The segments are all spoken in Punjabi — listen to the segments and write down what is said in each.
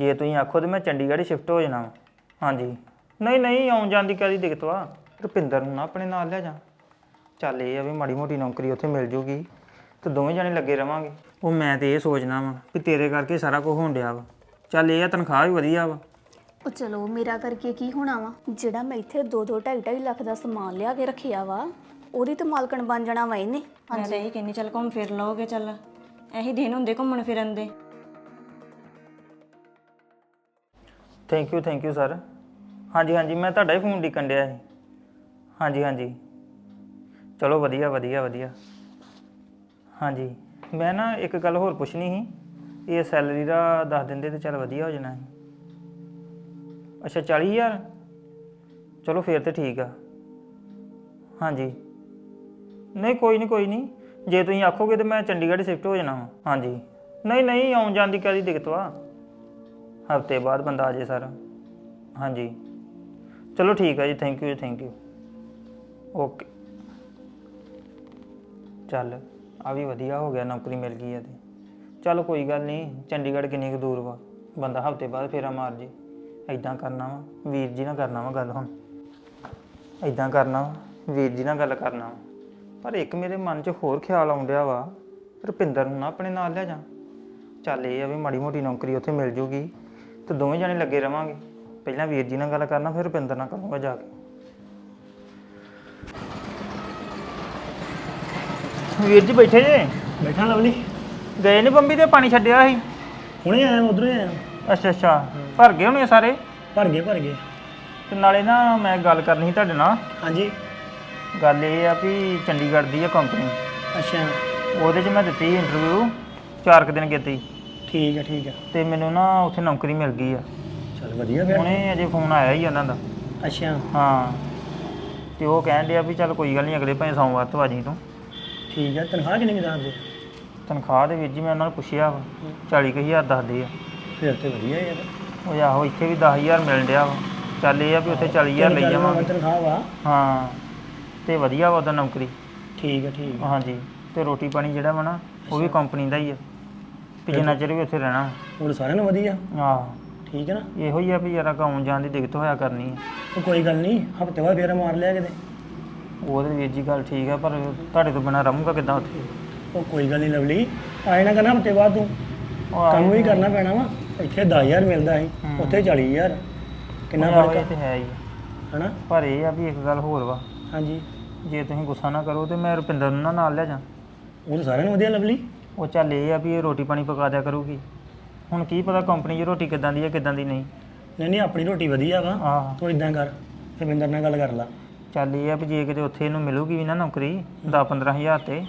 ਜੇ ਤੁਸੀਂ ਆਖੋ ਤੇ ਮੈਂ ਚੰਡੀਗੜ੍ਹ ਸ਼ਿਫਟ ਹੋ ਜਾਣਾ ਵਾ। ਹਾਂਜੀ। ਨਹੀਂ ਨਹੀਂ ਆਉਣ ਜਾਣ ਦੀ ਕਾਹਦੀ ਦਿੱਕਤ ਵਾ? ਰੁਪਿੰਦਰ ਨੂੰ ਨਾ ਆਪਣੇ ਨਾਲ ਲੈ ਜਾ। ਚੱਲ ਇਹ ਆ ਵੀ ਮਾੜੀ ਮੋਟੀ ਨੌਕਰੀ ਉੱਥੇ ਮਿਲ ਜੂਗੀ ਤੇ ਦੋਵੇਂ ਜਣੇ ਲੱਗੇ ਰਵਾਂਗੇ। ਉਹ ਮੈਂ ਤੇ ਇਹ ਸੋਚਣਾ ਵਾ ਵੀ ਤੇਰੇ ਕਰਕੇ ਸਾਰਾ ਕੁਝ ਹੋਣ ਡਿਆ ਵਾ। ਚੱਲ ਇਹ ਆ ਤਨਖਾਹ ਵੀ ਵਧੀਆ ਵਾ। ਉਹ ਚਲੋ ਮੇਰਾ ਕਰਕੇ ਕੀ ਹੋਣਾ ਵਾ? ਜਿਹੜਾ ਮੈਂ ਇੱਥੇ 2 2 2.5 ਲੱਖ ਦਾ ਸਮਾਨ ਲਿਆ ਕੇ ਰੱਖਿਆ ਵਾ ਉਹਦੀ ਤੇ ਮਾਲਕਣ ਬਣ ਜਾਣਾ ਵਾ ਇਹਨੇ। ਮੈਂ ਤਾਂ ਇਹੀ ਕਹਿੰਨੀ ਚੱਲ ਘੁੰਮ ਫਿਰ ਲਓਗੇ ਚੱਲ। ਇਹੀ ਦਿਨ ਹੁੰਦੇ ਘੁੰਮਣ ਫਿਰਨ ਦੇ। Thank you thank you sir ਹਾਂਜੀ ਹਾਂਜੀ, ਮੈਂ ਤੁਹਾਡਾ ਹੀ ਫੋਨ ਡਿੱਕਣ ਡਿਆ ਸੀ। ਹਾਂਜੀ ਹਾਂਜੀ। ਚਲੋ ਵਧੀਆ ਵਧੀਆ ਵਧੀਆ। ਹਾਂਜੀ, ਮੈਂ ਨਾ ਇੱਕ ਗੱਲ ਹੋਰ ਪੁੱਛਣੀ ਸੀ। ਇਹ ਸੈਲਰੀ ਦਾ ਦੱਸ ਦਿੰਦੇ ਤੇ ਚੱਲ ਵਧੀਆ ਹੋ ਜਾਣਾ ਸੀ। ਅੱਛਾ 40000 ਚਲੋ ਫੇਰ ਤੇ ਠੀਕ ਆ। ਹਾਂਜੀ। ਨਹੀਂ, ਕੋਈ ਨਹੀਂ ਕੋਈ ਨਹੀਂ। ਜੇ ਤੁਸੀਂ ਆਖੋਗੇ ਤੇ ਮੈਂ ਚੰਡੀਗੜ੍ਹ ਸ਼ਿਫਟ ਹੋ ਜਾਣਾ ਵਾਂ। ਹਾਂਜੀ। ਨਹੀਂ ਨਹੀਂ, ਆਉਣ ਜਾਣ ਦੀ ਕਾਹਦੀ ਦਿੱਕਤ ਵਾ? ਹਫ਼ਤੇ ਬਾਅਦ ਬੰਦਾ ਆ ਜੇ ਸਰ। ਹਾਂਜੀ। ਚਲੋ ਠੀਕ ਹੈ ਜੀ ਥੈਂਕ ਯੂ ਜੀ ਥੈਂਕ ਯੂ ਓਕੇ ਚੱਲ, ਆ ਵੀ ਵਧੀਆ ਹੋ ਗਿਆ, ਨੌਕਰੀ ਮਿਲ ਗਈ ਹੈ ਤੇ। ਚੱਲ ਕੋਈ ਗੱਲ ਨਹੀਂ, ਚੰਡੀਗੜ੍ਹ ਕਿੰਨੀ ਕੁ ਦੂਰ ਵਾ। ਬੰਦਾ ਹਫ਼ਤੇ ਬਾਅਦ ਫੇਰਾ ਮਾਰ ਜੇ। ਐਦਾਂ ਕਰਨਾ ਵਾ, ਵੀਰ ਜੀ ਨਾਲ ਕਰਨਾ ਵਾ ਗੱਲ ਹੁਣ। ਐਦਾਂ ਕਰਨਾ ਵਾ, ਵੀਰ ਜੀ ਨਾਲ ਗੱਲ ਕਰਨਾ ਵਾ। ਪਰ ਇੱਕ ਮੇਰੇ ਮਨ 'ਚ ਹੋਰ ਖਿਆਲ ਆਉਂਦਿਆ ਵਾ। ਰੁਪਿੰਦਰ ਨੂੰ ਨਾ ਆਪਣੇ ਨਾਲ ਲੈ ਜਾ। ਚੱਲ ਇਹ ਆ ਵੀ ਮਾੜੀ ਮੋਟੀ ਨੌਕਰੀ ਉੱਥੇ ਮਿਲ ਜੂਗੀ। ਤੇ ਦੋਵੇਂ ਜਣੇ ਲੱਗੇ ਰਵਾਂਗੇ। ਪਹਿਲਾਂ ਵੀਰ ਜੀ ਨਾਲ ਗੱਲ ਕਰਨਾ ਫਿਰ ਰੁਪਿੰਦਰ ਨਾਲ ਕਰੂੰਗਾ ਜਾ ਕੇ। ਵੀਰ ਜੀ ਬੈਠੇ ਜੇ? ਬੈਠਾ ਲਵਲੀ। ਗਏ ਨਹੀਂ ਬੰਬੀ ਤੇ ਪਾਣੀ ਛੱਡਿਆ ਸੀ? ਹੁਣੇ ਆਇਆ ਉਧਰੋਂ ਆਇਆ। ਅੱਛਾ ਅੱਛਾ। ਭਰ ਗਏ ਹੋਣੇ ਸਾਰੇ? ਭਰ ਗਏ ਭਰ ਗਏ। ਤੇ ਨਾਲੇ ਨਾ ਮੈਂ ਗੱਲ ਕਰਨੀ ਸੀ ਤੁਹਾਡੇ ਨਾਲ। ਹਾਂਜੀ। ਗੱਲ ਇਹ ਆ ਵੀ ਚੰਡੀਗੜ੍ਹ ਦੀ ਆ ਕੰਪਨੀ ਅੱਛਾ। ਉਹਦੇ 'ਚ ਮੈਂ ਦਿੱਤੀ ਇੰਟਰਵਿਊ ਚਾਰ ਕੁ ਦਿਨ ਕੀਤੀ ਠੀਕ ਹੈ ਠੀਕ ਹੈ ਤੇ ਮੈਨੂੰ ਨਾ ਉੱਥੇ ਨੌਕਰੀ ਮਿਲ ਗਈ ਆ। ਚਲ ਵਧੀਆ ਫਿਰ। ਹੁਣੇ ਅਜੇ ਫੋਨ ਆਇਆ ਹੀ ਉਹਨਾਂ ਦਾ। ਅੱਛਾ। ਹਾਂ। ਤੇ ਉਹ ਕਹਿਣ ਡਿਆ ਵੀ ਚੱਲ ਕੋਈ ਗੱਲ ਨਹੀਂ ਅਗਲੇ ਭਾਵੇਂ ਸੋਮਵਾਰ ਤੋਂ ਆ ਜੀ ਤੂੰ। ਠੀਕ ਹੈ ਤਨਖਾਹ ਕਿੰਨੀ ਕੁ ਦੱਸਦੇ? ਤਨਖਾਹ ਦੇ ਵਿੱਚ ਜੀ ਮੈਂ ਉਹਨਾਂ ਨੂੰ ਪੁੱਛਿਆ ਵਾ 40000 ਦੱਸਦੇ ਆ। ਫਿਰ ਤੇ ਵਧੀਆ ਯਾਰ ਉਹ ਆਹੋ ਇੱਥੇ ਵੀ 10000 ਮਿਲ ਡਿਆ ਵਾ। ਚੱਲ ਇਹ ਆ ਵੀ ਉੱਥੇ 40000 ਲਈ ਜਾਵਾਂਗੇ। ਤਨਖਾਹ ਵਾ। ਹਾਂ। ਤੇ ਵਧੀਆ ਵਾ ਉਹਦਾ ਨੌਕਰੀ। ਠੀਕ ਹੈ ਠੀਕ ਹਾਂਜੀ। ਤੇ ਰੋਟੀ ਪਾਣੀ ਜਿਹੜਾ ਵਾ ਨਾ ਉਹ ਵੀ ਕੰਪਨੀ ਦਾ ਹੀ ਆ। ਤੇ ਜਿੰਨਾ ਚਿਰ ਵੀ ਉੱਥੇ ਰਹਿਣਾ ਹੁਣ ਸਾਰਿਆਂ ਨੂੰ ਵਧੀਆ। ਆਹ। ਠੀਕ ਹੈ ਨਾ? ਇਹੋ ਹੀ ਆ ਵੀ ਯਾਰਾ ਆਉਣ ਜਾਣ ਦੀ ਦਿੱਕਤ ਹੋਇਆ ਕਰਨੀ ਆ। ਉਹ ਕੋਈ ਗੱਲ ਨਹੀਂ ਹਫ਼ਤੇ ਬਾਅਦ ਫੇਰ ਮਾਰ ਲਿਆ ਕਿਤੇ। ਉਹਦੇ ਵੀਰ ਜੀ ਗੱਲ ਠੀਕ ਆ ਪਰ ਤੁਹਾਡੇ ਤੋਂ ਬਿਨਾ ਰਹੂੰਗਾ ਕਿੱਦਾਂ ਉੱਥੇ? ਉਹ ਕੋਈ ਗੱਲ ਨਹੀਂ ਲਵਲੀ ਆਏ ਨਾ ਕਰਨਾ ਹਫ਼ਤੇ ਬਾਅਦ ਤੂੰ। ਉਹ ਕੰਮ ਵੀ ਕਰਨਾ ਪੈਣਾ ਵਾ। ਇੱਥੇ 10000 ਮਿਲਦਾ ਸੀ ਉੱਥੇ 40000 ਕਿੰਨਾ ਆਹੋ ਫ਼ਰਕ ਇਹ ਤੇ ਹੈ ਹੀ ਆ। ਹਨਾ? ਪਰ ਇਹ ਆ ਵੀ ਇੱਕ ਗੱਲ ਹੋਰ ਵਾ। ਹਾਂਜੀ। ਜੇ ਤੁਸੀਂ ਗੁੱਸਾ ਨਾ ਕਰੋ ਤੇ ਮੈਂ ਰੁਪਿੰਦਰ ਨੂੰ ਨਾ ਨਾਲ ਲੈ ਜਾ। ਉਹ ਤਾਂ ਸਾਰਿਆਂ ਨੂੰ ਵਧੀਆ ਲਵਲੀ। ਉਹ ਚੱਲ ਇਹ ਆ ਵੀ ਇਹ ਰੋਟੀ ਪਾਣੀ ਪਕਾ ਦਿਆ ਕਰੂਗੀ। ਹੁਣ ਕੀ ਪਤਾ ਕੰਪਨੀ 'ਚ ਰੋਟੀ ਕਿੱਦਾਂ ਦੀ ਹੈ ਕਿੱਦਾਂ ਦੀ ਨਹੀਂ। ਨਹੀਂ ਨਹੀਂ ਆਪਣੀ ਰੋਟੀ ਵਧੀਆ ਵਾ। ਆਹ ਤੂੰ ਇਦਾਂ ਕਰ ਰਵਿੰਦਰ ਨਾਲ ਗੱਲ ਕਰ ਲਾ। ਚੱਲ ਇਹ ਆ ਵੀ ਜੇ ਕਿਤੇ ਉੱਥੇ ਇਹਨੂੰ ਮਿਲੂਗੀ ਵੀ ਨਾ ਨੌਕਰੀ 10 15000 ਤੇ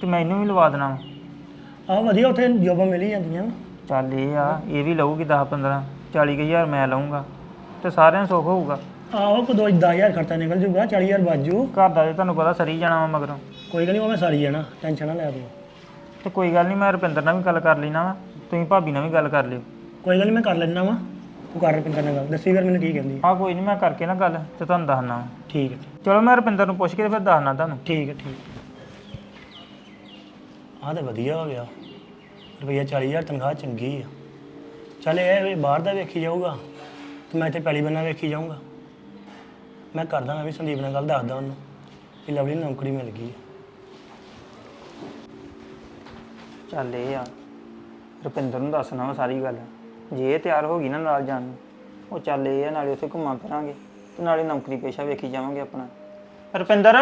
ਤੇ ਮੈਂ ਇਹਨੂੰ ਵੀ ਲਵਾ ਦੇਣਾ ਵਾ। ਆਹ ਵਧੀਆ ਉੱਥੇ ਜੋਬਾਂ ਮਿਲ ਹੀ ਜਾਂਦੀਆਂ ਵਾ। ਚੱਲ ਇਹ ਆ ਇਹ ਵੀ ਲਊਗੀ 10 15 40000 ਮੈਂ ਲਊਂਗਾ ਤੇ ਸਾਰਿਆਂ ਨੂੰ ਸੁੱਖ ਹੋਊਗਾ। ਆਹੋ ਕੋ ਦੋ 10000 ਖਰਚਾ ਨਿਕਲ ਜੂਗਾ 40000 ਬਾਜੂ ਘਰ ਦਾ ਤੇ ਤੁਹਾਨੂੰ ਪਤਾ ਸਰੀ ਜਾਣਾ ਵਾ ਮਗਰੋਂ। ਕੋਈ ਗੱਲ ਨਹੀਂ ਉਹ ਮੈਂ ਸਾਰੀ ਜਾਣਾ ਟੈਨਸ਼ਨ ਨਾ ਲੈ ਤੂੰ। ਤੇ ਕੋਈ ਗੱਲ ਨਹੀਂ ਮੈਂ ਰੁਪਿੰਦਰ ਨਾਲ ਵੀ ਗੱਲ ਕਰ ਲੈਣਾ ਵਾ। ਤੁਸੀਂ ਭਾਬੀ ਨਾਲ ਵੀ ਗੱਲ ਕਰ ਲਿਓ। ਕੋਈ ਗੱਲ ਨਹੀਂ ਮੈਂ ਕਰ ਲੈਣਾ ਵਾ। ਤੂੰ ਕਰ ਰਪਿੰਦਰ ਨਾਲ ਗੱਲ। ਦੱਸੀ ਫਿਰ ਮੈਨੂੰ ਕੀ ਕਹਿੰਦੀ ਹੈ। ਹਾਂ ਕੋਈ ਨਹੀਂ ਮੈਂ ਕਰਕੇ ਨਾ ਗੱਲ ਤੇ ਤੁਹਾਨੂੰ ਦੱਸਣਾ ਵਾ। ਠੀਕ ਹੈ ਚਲੋ ਮੈਂ ਰੁਪਿੰਦਰ ਨੂੰ ਪੁੱਛ ਕੇ ਤੇ ਫਿਰ ਦੱਸਣਾ ਤੁਹਾਨੂੰ। ਠੀਕ ਹੈ ਠੀਕ ਆਹ ਤਾਂ ਵਧੀਆ ਹੋ ਗਿਆ। ਰੁਪਈਆ 40000 ਤਨਖਾਹ ਚੰਗੀ ਆ। ਚੱਲ ਇਹ ਵੀ ਬਾਹਰ ਦਾ ਵੇਖੀ ਜਾਊਗਾ ਤੇ ਮੈਂ ਇੱਥੇ ਪਹਿਲੀ ਬੰਨਾ ਵੇਖੀ ਜਾਊਂਗਾ। ਮੈਂ ਕਰਦਾ ਮੈਂ ਵੀ ਸੰਦੀਪ ਨਾਲ ਗੱਲ ਦੱਸਦਾ ਉਹਨੂੰ ਕਿ ਲਵਲੀ ਨੂੰ ਨੌਕਰੀ ਮਿਲ ਗਈ ਹੈ ਚੱਲ ਇਹ ਆ। ਰੁਪਿੰਦਰ ਨੂੰ ਦੱਸਣਾ ਵਾ ਸਾਰੀ ਗੱਲ। ਜੇ ਇਹ ਤਿਆਰ ਹੋ ਗਈ ਨਾ ਨਾਲ ਜਾਣ ਨੂੰ ਉਹ ਚੱਲ ਇਹ ਆ ਨਾਲੇ ਉੱਥੇ ਘੁੰਮਾਂ ਫਿਰਾਂਗੇ ਤੇ ਨਾਲੇ ਨੌਕਰੀ ਪੇਸ਼ਾ ਵੇਖੀ ਜਾਵਾਂਗੇ ਆਪਣਾ। ਰੁਪਿੰਦਰ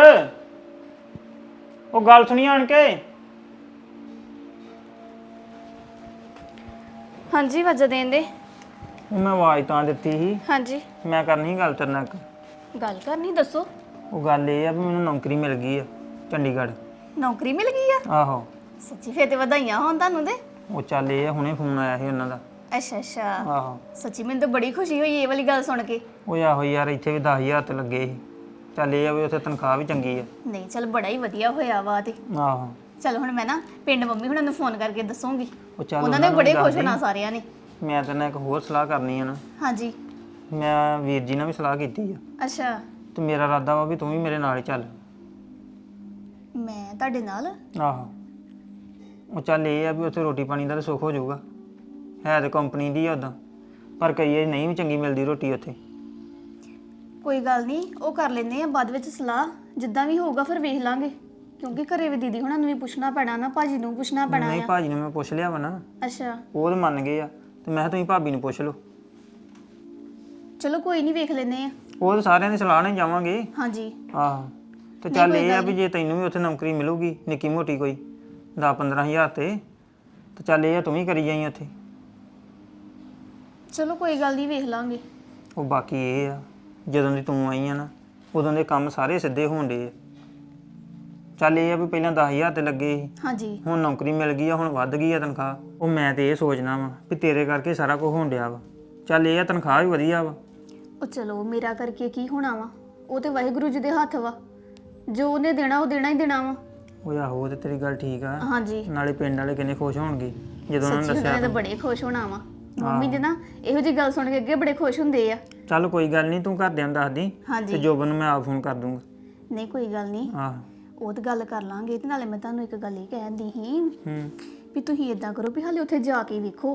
ਉਹ ਗੱਲ ਸੁਣੀ ਆਣ ਕੇ? ਹਾਂਜੀ ਵਜਾ ਦੇਣ ਦੇ। ਉਹ ਮੈਂ ਆਵਾਜ਼ ਤਾਂ ਦਿੱਤੀ ਸੀ। ਹਾਂਜੀ। ਮੈਂ ਕਰਨੀ ਸੀ ਗੱਲ ਤੇਰੇ ਨਾਲ ਇੱਕ। ਗੱਲ ਕਰਨੀ ਦੱਸੋ। ਉਹ ਗੱਲ ਇਹ ਆ ਵੀ ਮੈਨੂੰ ਨੌਕਰੀ ਮਿਲ ਗਈ ਆ ਚੰਡੀਗੜ੍ਹ। ਨੌਕਰੀ ਮਿਲ ਗਈ ਆ? ਆਹੋ। ਸੱਚੀ ਫੇਰ ਤੇ ਵਧਾਈਆਂ ਹੋਣ ਤੁਹਾਨੂੰ ਤੇ ਉਹ ਚੱਲ ਇਹ ਆ ਹੁਣੇ ਫੋਨ ਆਇਆ ਸੀ ਉਹਨਾਂ ਦਾ। ਅੱਛਾ ਅੱਛਾ। ਆਹੋ। ਸੱਚੀ ਮੈਨੂੰ ਤਾਂ ਬੜੀ ਖੁਸ਼ੀ ਹੋਈ ਇਹ ਵਾਲੀ ਗੱਲ ਸੁਣ ਕੇ। ਉਹ ਆਹੋ ਯਾਰ ਇੱਥੇ ਵੀ 10000 ਤੇ ਲੱਗੇ ਸੀ। ਚੱਲ ਇਹ ਆ ਵੀ ਉੱਥੇ ਤਨਖਾਹ ਵੀ ਚੰਗੀ ਆ। ਨਹੀਂ ਚਲ ਬੜਾ ਹੀ ਵਧੀਆ ਹੋਇਆ ਵਾ ਤੇ। ਆਹੋ। ਚਲ ਹੁਣ ਮੈਂ ਨਾ ਪਿੰਡ ਮੰਮੀ ਹੁਣਾਂ ਨੂੰ ਫੋਨ ਕਰਕੇ ਦੱਸੂਗੀ। ਉਹ ਚੱਲ ਉਹਨਾਂ ਨੇ ਨੂੰ ਬੜੇ ਖੁਸ਼ ਹੋਣਾ ਸਾਰਿਆਂ ਨੇ। ਦੇਈਂ। ਮੈਂ ਤੇਰੇ ਨਾਲ ਇੱਕ ਹੋਰ ਸਲਾਹ ਕਰਨੀ ਆ ਨਾ। ਹਾਂਜੀ। ਮੈਂ ਵੀਰ ਜੀ ਨਾਲ ਵੀ ਸਲਾਹ ਕੀਤੀ ਆ। ਅੱਛਾ। ਤੇ ਮੇਰਾ ਇਰਾਦਾ ਵਾ ਵੀ ਤੂੰ ਵੀ ਮੇਰੇ ਨਾਲ ਹੀ ਚੱਲ। ਮੈਂ ਤੁਹਾਡੇ ਨਾਲ? ਆਹੋ। ਉਹ ਚੱਲ ਇਹ ਆ ਵੀ ਉੱਥੇ ਰੋਟੀ ਪਾਣੀ ਦਾ ਤਾਂ ਸੁੱਖ ਹੋ ਜਾਊਗਾ। ਹੈ ਤੇ ਕੰਪਨੀ ਦੀ ਆ ਉਦਾਂ ਪਰ ਕਈ ਵਾਰੀ ਨਹੀਂ ਵੀ ਚੰਗੀ ਮਿਲਦੀ ਰੋਟੀ ਉੱਥੇ। ਕੋਈ ਗੱਲ ਨਹੀਂ ਉਹ ਕਰ ਲੈਂਦੇ ਆ ਬਾਅਦ ਵਿੱਚ ਸਲਾਹ। ਜਿੱਦਾਂ ਵੀ ਹੋਊਗਾ ਫਿਰ ਵੇਖ ਲਾਂਗੇ। ਕਿਉਂਕਿ ਘਰੇ ਵੀ ਦੀਦੀ ਹੁਣਾਂ ਨੂੰ ਵੀ ਪੁੱਛਣਾ ਪੈਣਾ ਨਾ ਭਾਜੀ ਨੂੰ ਪੁੱਛਣਾ ਪੈਣਾ ਨਹੀਂ ਆ। ਭਾਜੀ ਨੂੰ ਮੈਂ ਪੁੱਛ ਲਿਆ ਵਾ ਨਾ। ਅੱਛਾ। ਉਹ ਤਾਂ ਮੰਨ ਗਏ ਆ। ਤੇ ਮੈਂ ਕਿਹਾ ਤੁਸੀਂ ਭਾਬੀ ਨੂੰ ਪੁੱਛ ਲਓ। ਚਲੋ ਕੋਈ ਨਹੀਂ ਵੇਖ ਲੈਂਦੇ ਆ। ਉਹ ਤਾਂ ਸਾਰਿਆਂ ਦੀ ਸਲਾਹ ਨਾਲ ਹੀ ਜਾਵਾਂਗੇ। ਹਾਂਜੀ। ਆਹੋ। ਤੇ ਚੱਲ ਇਹ ਆ ਵੀ ਜੇ ਤੈਨੂੰ ਵੀ ਉੱਥੇ ਨੌਕਰੀ ਮਿਲੂਗੀ ਨਿੱਕੀ ਮੋਟੀ ਕੋਈ। 10 15000 ਤੇ ਤੇ ਚੱਲ ਇਹ ਆ ਤੂੰ ਵੀ ਕਰੀ ਜਾਈ ਉੱਥੇ। ਚਲੋ ਕੋਈ ਗੱਲ ਨਹੀਂ ਵੇਖ ਲਾਂਗੇ। ਉਹ ਬਾਕੀ ਇਹ ਆ ਜਦੋਂ ਦੀ ਤੂੰ ਆਈ ਆ ਨਾ ਉਦੋਂ ਦੇ ਕੰਮ ਸਾਰੇ ਸਿੱਧੇ ਹੋਣ ਡੇ ਆ। ਚੱਲ ਇਹ ਆ ਵੀ ਪਹਿਲਾਂ 10000 ਤੇ ਲੱਗੇ ਸੀ। ਹਾਂਜੀ। ਹੁਣ ਨੌਕਰੀ ਮਿਲ ਗਈ ਆ ਹੁਣ ਵੱਧ ਗਈ ਆ ਤਨਖਾਹ। ਉਹ ਮੈਂ ਤੇ ਇਹ ਸੋਚਣਾ ਵਾ ਵੀ ਤੇਰੇ ਕਰਕੇ ਸਾਰਾ ਕੁਝ ਹੋਣ ਡਿਆ ਵਾ। ਚੱਲ ਇਹ ਆ ਤਨਖਾਹ ਵੀ ਵਧੀਆ ਵਾ। ਉਹ ਚਲੋ ਮੇਰਾ ਕਰਕੇ ਕੀ ਹੋਣਾ ਵਾ? ਉਹ ਤੇ ਵਾਹਿਗੁਰੂ ਜੀ ਦੇ ਹੱਥ ਵਾ। ਜੋ ਉਹਨੇ ਦੇਣਾ ਉਹ ਦੇਣਾ ਹੀ ਦੇਣਾ ਵਾ। ਉਹ ਆਹੋ ਤੇ ਤੇਰੀ ਗੱਲ ਠੀਕ ਆ। ਹਾਂਜੀ। ਨਾਲੇ ਪਿੰਡ ਵਾਲੇ ਕਿੰਨੇ ਖੁਸ਼ ਹੋਣਗੇ ਜਦੋਂ ਉਹਨਾਂ ਨੂੰ ਸੱਚੀ ਦੱਸਿਆ ਨੇ ਤਾਂ। ਬੜੇ ਖੁਸ਼ ਹੋਣਾ ਵਾ। ਮੰਮੀ ਦੇ ਨਾ ਇਹੋ ਜੀ ਗੱਲ ਸੁਣ ਕੇ ਅੱਗੇ ਬੜੇ ਖੁਸ਼ ਹੁੰਦੇ ਆ। ਚੱਲ ਕੋਈ ਗੱਲ ਨਹੀਂ ਤੂੰ ਘਰਦਿਆਂ ਨੂੰ ਦੱਸ ਦੀ ਤੇ ਹਾਂਜੀ ਜੋਬਨ ਨੂੰ ਮੈਂ ਆਪ ਫੋਨ ਕਰ ਦੂੰਗਾ। ਨਹੀਂ ਕੋਈ ਗੱਲ ਨਹੀਂ ਆਹ ਉਹ ਤਾਂ ਗੱਲ ਕਰ ਲਾਂਗੇ ਤੇ ਨਾਲੇ ਮੈਂ ਤੁਹਾਨੂੰ ਇੱਕ ਗੱਲ ਹੀ ਕਹਿੰਦੀ ਸੀ ਹੂੰ। ਵੀ ਤੁਸੀਂ ਇਦਾਂ ਕਰੋ ਵੀ ਹਾਲੇ ਉੱਥੇ ਜਾ ਕੇ ਵੇਖੋ।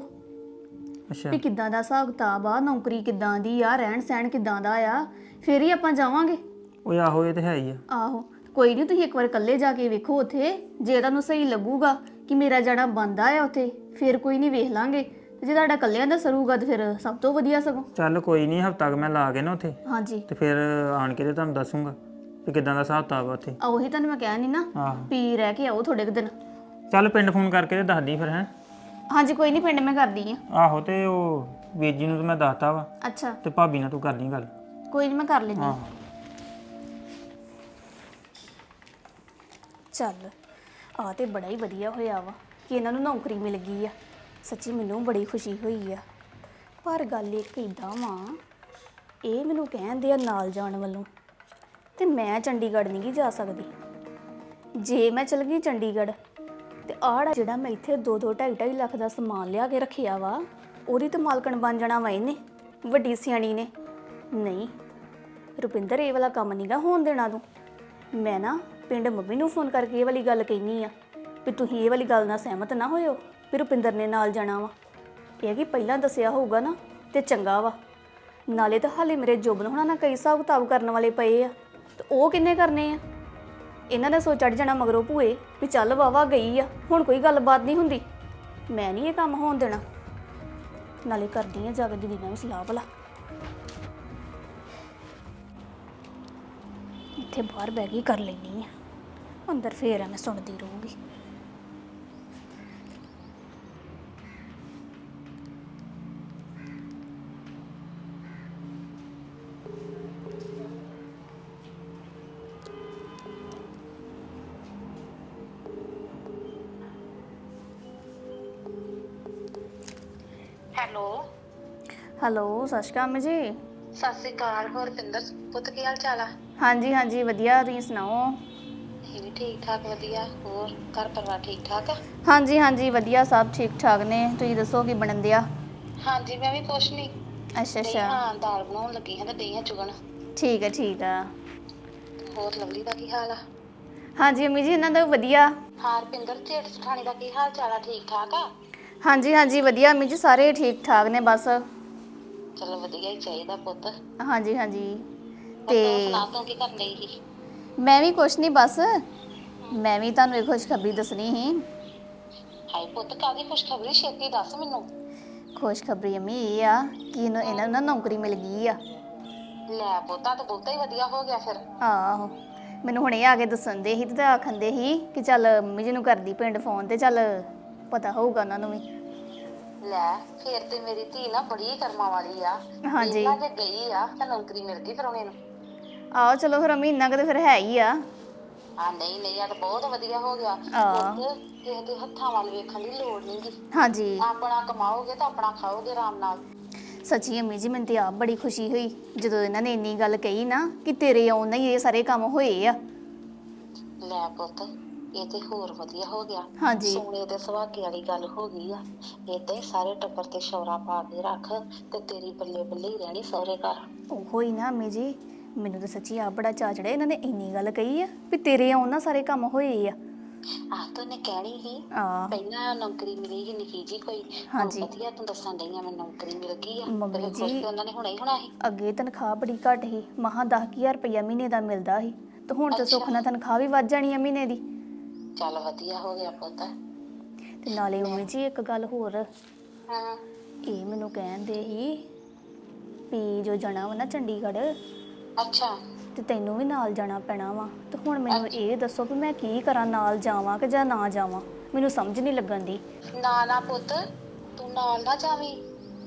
ਅੱਛਾ। ਵੀ ਕਿੱਦਾਂ ਦਾ ਹਿਸਾਬ ਕਿਤਾਬ ਆ ਨੌਕਰੀ ਕਿੱਦਾਂ ਦੀ ਆ ਰਹਿਣ ਸਹਿਣ ਕਿੱਦਾਂ ਦਾ ਆ ਫਿਰ ਹੀ ਆਪਾਂ ਜਾਵਾਂਗੇ। ਉਹ ਆਹੋ ਇਹ ਤੇ ਹੈ ਹੀ ਆ। ਆਹੋ। ਕੋਈ ਨਹੀਂ ਤੁਸੀਂ ਇੱਕ ਵਾਰ ਇਕੱਲੇ ਜਾ ਕੇ ਵੇਖੋ ਉੱਥੇ ਜੇ ਤੁਹਾਨੂੰ ਸਹੀ ਲੱਗੂਗਾ ਕਿ ਮੇਰਾ ਜਾਣਾ ਬੰਦਾ ਆ ਉੱਥੇ ਫਿਰ ਕੋਈ ਨਹੀਂ ਵੇਖ ਲਾਂਗੇ। ਤੇ ਜੇ ਤੁਹਾਡਾ ਇਕੱਲਿਆਂ ਦਾ ਸਰੂਗਾ ਤਾਂ ਫਿਰ ਸਭ ਤੋਂ ਵਧੀਆ ਸਗੋਂ। ਚੱਲ ਕੋਈ ਨਹੀਂ ਹਫਤਾ ਕ ਮੈਂ ਲਾ ਕੇ ਨਾ ਉੱਥੇ। ਹਾਂਜੀ। ਤੇ ਫਿਰ ਆਣ ਕੇ ਤੇ ਤੁਹਾਨੂੰ ਦੱਸੂਗਾ ਕਿ ਕਿਦਾਂ ਦਾ ਹਿਸਾਬ ਕਿਤਾਬ ਆ ਉੱਥੇ। ਆ ਉਹੀ ਤੁਹਾਨੂੰ ਮੈਂ ਕਹਿ ਨਹੀਂ ਨਾ ਆਹੋ ਵੀ ਰਹਿ ਕੇ ਆਓ ਥੋੜੇ ਕੁ ਦਿਨ। ਚੱਲ ਪਿੰਡ ਫੋਨ ਕਰਕੇ ਤੇ ਦੱਸ ਦੀ ਫਿਰ ਹੈ। ਹਾਂਜੀ ਕੋਈ ਨਹੀਂ ਪਿੰਡ ਮੈਂ ਕਰਦੀ ਆ। ਆਹੋ ਤੇ ਉਹ ਵੀਰ ਜੀ ਨੂੰ ਤਾਂ ਮੈਂ ਦੱਸਤਾ ਵਾ। ਅੱਛਾ। ਤੇ ਭਾਬੀ ਨਾਲ ਤੂੰ ਕਰ ਲਈ ਗੱਲ। ਕੋਈ ਨਹੀਂ ਮੈਂ ਕਰ ਲੈਂਦੀ ਹਾਂ। ਚੱਲ। ਆ ਤੇ ਬੜਾ ਹੀ ਵਧੀਆ ਹੋਇਆ ਵਾ ਕਿ ਇਹਨਾਂ ਨੂੰ ਨੌਕਰੀ ਮਿਲ ਗਈ ਆ। ਸੱਚੀ ਮੈਨੂੰ ਬੜੀ ਖੁਸ਼ੀ ਹੋਈ ਆ। ਪਰ ਗੱਲ ਇੱਕ ਇਦਾਂ ਵਾ, ਇਹ ਮੈਨੂੰ ਕਹਿੰਦੇ ਆ ਨਾਲ ਜਾਣ ਵੱਲੋਂ, ਤੇ ਮੈਂ ਚੰਡੀਗੜ੍ਹ ਨਹੀਂ ਗੀ ਜਾ ਸਕਦੀ। ਜੇ ਮੈਂ ਚਲ ਗਈ ਚੰਡੀਗੜ੍ਹ, ਤੇ ਆੜਾ ਜਿਹੜਾ ਮੈਂ ਇੱਥੇ 2 2 2.5 2.5 ਲੱਖ ਦਾ ਸਮਾਨ ਲਿਆ ਕੇ ਰੱਖਿਆ ਵਾ, ਉਹਦੀ ਤੇ ਮਾਲਕਣ ਬਣ ਜਾਣਾ ਵਾ ਇਹਨੇ, ਵੱਡੀ ਸਿਆਣੀ ਨੇ। ਨਹੀਂ, ਰੁਪਿੰਦਰ ਇਹ ਵਾਲਾ ਕੰਮ ਨਹੀਂਗਾ ਹੋਣ ਦੇਣਾ ਤੂੰ। ਮੈਂ ਨਾ ਪਿੰਡ ਮੰਮੀ ਨੂੰ ਫੋਨ ਕਰਕੇ ਇਹ ਵਾਲੀ ਗੱਲ ਕਹਿਨੀ ਆ ਵੀ ਤੁਸੀਂ ਇਹ ਵਾਲੀ ਗੱਲ ਨਾਲ ਸਹਿਮਤ ਨਾ ਹੋਇਓ ਵੀ ਰੁਪਿੰਦਰ ਨੇ ਨਾਲ ਜਾਣਾ ਵਾ। ਇਹ ਕਿ ਪਹਿਲਾਂ ਦੱਸਿਆ ਹੋਊਗਾ ਨਾ ਤੇ ਚੰਗਾ ਵਾ। ਨਾਲੇ ਤਾਂ ਹਾਲੇ ਮੇਰੇ ਜੋਬਨ ਹੋਣਾ ਨਾ ਕਈ ਹਿਸਾਬ ਕਿਤਾਬ ਕਰਨ ਵਾਲੇ ਪਏ ਆ ਤੇ ਉਹ ਕਿੰਨੇ ਕਰਨੇ ਆ? ਇਹਨਾਂ ਨੇ ਸੋ ਚੜ ਜਾਣਾ ਮਗਰੋਂ ਭੂਏ ਵੀ ਚੱਲ ਵਾਵਾ ਗਈ ਆ, ਹੁਣ ਕੋਈ ਗੱਲਬਾਤ ਨਹੀਂ ਹੁੰਦੀ। ਮੈਂ ਨਹੀਂ ਇਹ ਕੰਮ ਹੋਣ ਦੇਣਾ। ਨਾਲੇ ਕਰਦੀ ਆ ਜਾ ਦੀ ਦੀਦੀ ਨਾਲ ਵੀ ਸਲਾਹ ਭਲਾ। ਇੱਥੇ ਬਾਹਰ ਬਹਿ ਕੇ ਕਰ ਲੈਣੀ ਆ। ਅੰਦਰ ਫੇਰ ਮੈਂ ਸੁਣਦੀ ਰਹੂੰਗੀ। ਹੈਲੋ। ਹੈਲੋ ਸਤਿ ਸ਼੍ਰੀ ਅਕਾਲ ਅੰਮੀ ਜੀ। ਸਤਿ ਸ੍ਰੀ ਅਕਾਲ ਹੋਰ ਪਿੰਦਰ ਪੁੱਤ ਕੀ ਹਾਲ ਚਾਲ ਆ? ਹਾਂਜੀ ਹਾਂਜੀ ਵਧੀਆ ਤੁਸੀਂ ਸੁਣਾਓ? ਠੀਕ ਠਾਕ ਵਧੀਆ? ਹੋਰ ਘਰ ਪਰਿਵਾਰ ਠੀਕ ਠਾਕ ਆ? ਹਾਂਜੀ ਹਾਂਜੀ ਵਧੀਆ ਸਭ ਠੀਕ ਠਾਕ ਨੇ। ਤੁਸੀਂ ਦੱਸੋ ਕੀ ਬਣਨ ਦਿਆ? ਹਾਂਜੀ ਮੈਂ ਵੀ ਕੁਛ ਨਹੀਂ ਅੱਛਾ ਅੱਛਾ। ਹਾਂ ਦਾਲ ਬਣਾਉਣ ਲੱਗੀ ਹਾਂ ਤੇ ਡਈਆਂ ਚੁਗਣ। ਠੀਕ ਹੈ ਠੀਕ ਆ। ਹੋਰ ਲਵਲੀ ਦਾ ਕੀ ਹਾਲ ਆ? ਹਾਂਜੀ ਅੰਮੀ ਜੀ ਇਹਨਾਂ ਦਾ ਵੀ ਵਧੀਆ। ਹਾਂ ਰਪਿੰਦਰ ਜੇਠ ਸਠਾਣੀ ਦਾ ਕੀ ਹਾਲ ਚਾਲ ਆ? ਠੀਕ ਠਾਕ ਆ? ਹਾਂਜੀ ਹਾਂਜੀ ਵਧੀਆ ਅੰਮੀ ਜੀ ਸਾਰੇ ਠੀਕ ਠਾਕ ਨੇ ਬਸ। ਚਲੋ ਵਧੀਆ ਹੀ ਚਾਹੀਦਾ ਪੁੱਤ। ਹਾਂਜੀ ਹਾਂਜੀ। ਤੇ ਤੇ ਸੁਣਾ ਤੂੰ ਕੀ ਕਰਨ ਲਈ ਸੀ? ਮੈਂ ਵੀ ਕੁਛ ਨਹੀਂ ਬਸ। ਮੈਂ ਵੀ ਤੁਹਾਨੂੰ ਇੱਕ ਖੁਸ਼ਖਬਰੀ ਦੱਸਣੀ ਸੀ। ਹਾਏ ਪੁੱਤ ਕਾਦੀ ਖੁਸ਼ਖਬਰੀ? ਛੇਤੀ ਦੱਸ ਮੈਨੂੰ। ਖੁਸ਼ਖਬਰੀ ਅੰਮੀ ਇਹ ਆ ਕਿ ਇਹਨੂੰ ਇਹਨਾਂ ਨੂੰ ਨਾ ਨੌਕਰੀ ਮਿਲ ਗਈ ਆ। ਲੈ ਪੁੱਤਾਂ ਤੇ ਬਹੁਤਾ ਹੀ ਵਧੀਆ ਹੋ ਗਿਆ ਫਿਰ। ਆਹੋ ਮੈਨੂੰ ਹੁਣੇ ਆ ਕੇ ਦੱਸਣ ਦੇ ਸੀ ਤੇ ਆਖਣ ਦੇ ਸੀ ਕਿ ਚੱਲ ਮੰਮੀ ਜੀ ਨੂੰ ਕਰਦੀ ਪਿੰਡ ਫੋਨ ਤੇ ਚੱਲ ਪਤਾ ਹੋਊਗਾ ਉਹਨਾਂ ਨੂੰ ਵੀ। ਲੈ ਫੇਰ ਤੇ ਮੇਰੀ ਧੀ ਨਾ ਬੜੀ ਕਰਮਾਂ ਵਾਲੀ ਆ। ਹਾਂਜੀ। ਇਹਨਾਂ ਦੇ ਗਈ ਆ ਤਾਂ ਨੌਕਰੀ ਮਿਲ ਗਈ ਫਿਰ ਉਹਨੇ ਨੂੰ। ਆਹੋ ਚਲੋ ਫਿਰ ਅੰਮੀ ਇੰਨਾ ਕੁ ਤਾਂ ਫਿਰ ਹੈ ਹੀ ਆ। ਆ ਨਹੀਂ ਨਹੀਂ ਆ ਤਾਂ ਬਹੁਤ ਵਧੀਆ ਹੋ ਗਿਆ। ਆਹ। ਪੁੱਤ ਕਿਸੇ ਦੇ ਹੱਥਾਂ ਵੱਲ ਵੇਖਣ ਦੀ ਲੋੜ ਨਹੀਂਗੀ ਹਾਂਜੀ। ਆਪਣਾ ਕਮਾਓਗੇ ਤਾਂ ਆਪਣਾ ਖਾਓਗੇ ਆਰਾਮ ਨਾਲ। ਸੱਚੀ ਅੰਮੀ ਜੀ ਮੈਨੂੰ ਤੇ ਆਪ ਬੜੀ ਖੁਸ਼ੀ ਹੋਈ ਜਦੋਂ ਇਹਨਾਂ ਨੇ ਇੰਨੀ ਗੱਲ ਕਹੀ ਨਾ ਕਿ ਤੇਰੇ ਆਉਣ ਨਾਲ ਹੀ ਇਹ ਸਾਰੇ ਕੰਮ ਹੋਏ ਆ। ਲੈ ਪੁੱਤ ਇਹ ਤੇ ਹੋਰ ਵਧੀਆ ਹੋ ਗਿਆ। ਹਾਂਜੀ। ਸੋਨੇ ਦੇ ਸੁਹਾਗੇ ਵਾਲੀ ਗੱਲ ਹੋ ਗਈ ਆ। ਏਦਾਂ ਹੀ ਸਾਰੇ ਟੱਬਰ ਤੇ ਸ਼ੌਰਾ ਪਾ ਕੇ ਰੱਖ ਤੇ ਤੇਰੀ ਬੱਲੇ ਬੱਲੇ ਹੀ ਰਹਿਣੀ ਸਹੁਰੇ ਘਰ। ਉਹੋ ਹੀ ਨਾ ਅੰਮੀ ਜੀ। ਮੈਨੂੰ ਤਾਂ ਸੱਚੀ ਆਪ ਬੜਾ ਚਾਅ ਚੜਿਆ ਇਹਨਾਂ ਨੇ ਇੰਨੀ ਗੱਲ ਕਹੀ ਆ ਵੀ ਤੇਰੇ ਆਉਣ ਨਾਲ ਸਾਰੇ ਕੰਮ ਹੋਏ ਆ। ਆਹ ਤੂੰ ਨੇ ਕਹਿਣੀ ਸੀ ਆ ਪਹਿਲਾਂ ਨੌਕਰੀ ਮਿਲੀ ਸੀ ਨਿੱਕੀ ਜੀ ਕੋਈ ਹੁਣ ਹਾਂਜੀ। ਵਧੀਆ ਤੂੰ ਦੱਸਣ ਡਈ ਆ ਮੈਂ ਨੌਕਰੀ ਮਿਲ ਗਈ ਆ ਮੰਮੀ ਤੇ ਫਿਰ ਖੁਸ਼ ਜੀ। ਤਾਂ ਉਹਨਾਂ ਨੇ ਹੋਣਾ ਹੀ ਹੋਣਾ ਸੀ। ਅੱਗੇ ਤਨਖਾਹ ਬੜੀ ਘੱਟ ਸੀ ਮਹਾ 10000 ਰੁਪਇਆ ਮਹੀਨੇ ਦਾ ਮਿਲਦਾ ਸੀ ਤੇ ਹੁਣ ਤਾਂ ਸੁੱਖ ਨਾਲ ਤਨਖਾਹ ਵੀ ਵੱਧ ਜਾਣੀ ਆ ਮਹੀਨੇ ਦੀ। ਚੱਲ ਵਧੀਆ ਹੋ ਗਿਆ ਪੁੱਤ। ਤੇ ਨਾਲੇ ਮੰਮੀ ਜੀ ਇੱਕ ਗੱਲ ਹੋਰ ਹਾਂ। ਇਹ ਮੈਨੂੰ ਕਹਿੰਦੇ ਸੀ ਵੀ ਜੋ ਜਾਣਾ ਵਾ ਨਾ ਚੰਡੀਗੜ੍ਹ ਅੱਛਾ। ਤੇ ਤੈਨੂੰ ਵੀ ਨਾਲ ਜਾਣਾ ਪੈਣਾ ਵਾ। ਤੇ ਹੁਣ ਮੈਨੂੰ ਇਹ ਦੱਸੋ ਵੀ ਮੈਂ ਕੀ ਕਰਾਂ ਨਾਲ ਜਾਵਾਂ ਕਿ ਜਾਂ ਨਾ ਜਾਵਾਂ? ਮੈਨੂੰ ਸਮਝ ਨਹੀਂ ਲੱਗਣ ਦੀ। ਨਾ ਨਾ ਪੁੱਤ ਤੂੰ ਨਾਲ ਨਾ ਜਾਵੀਂ।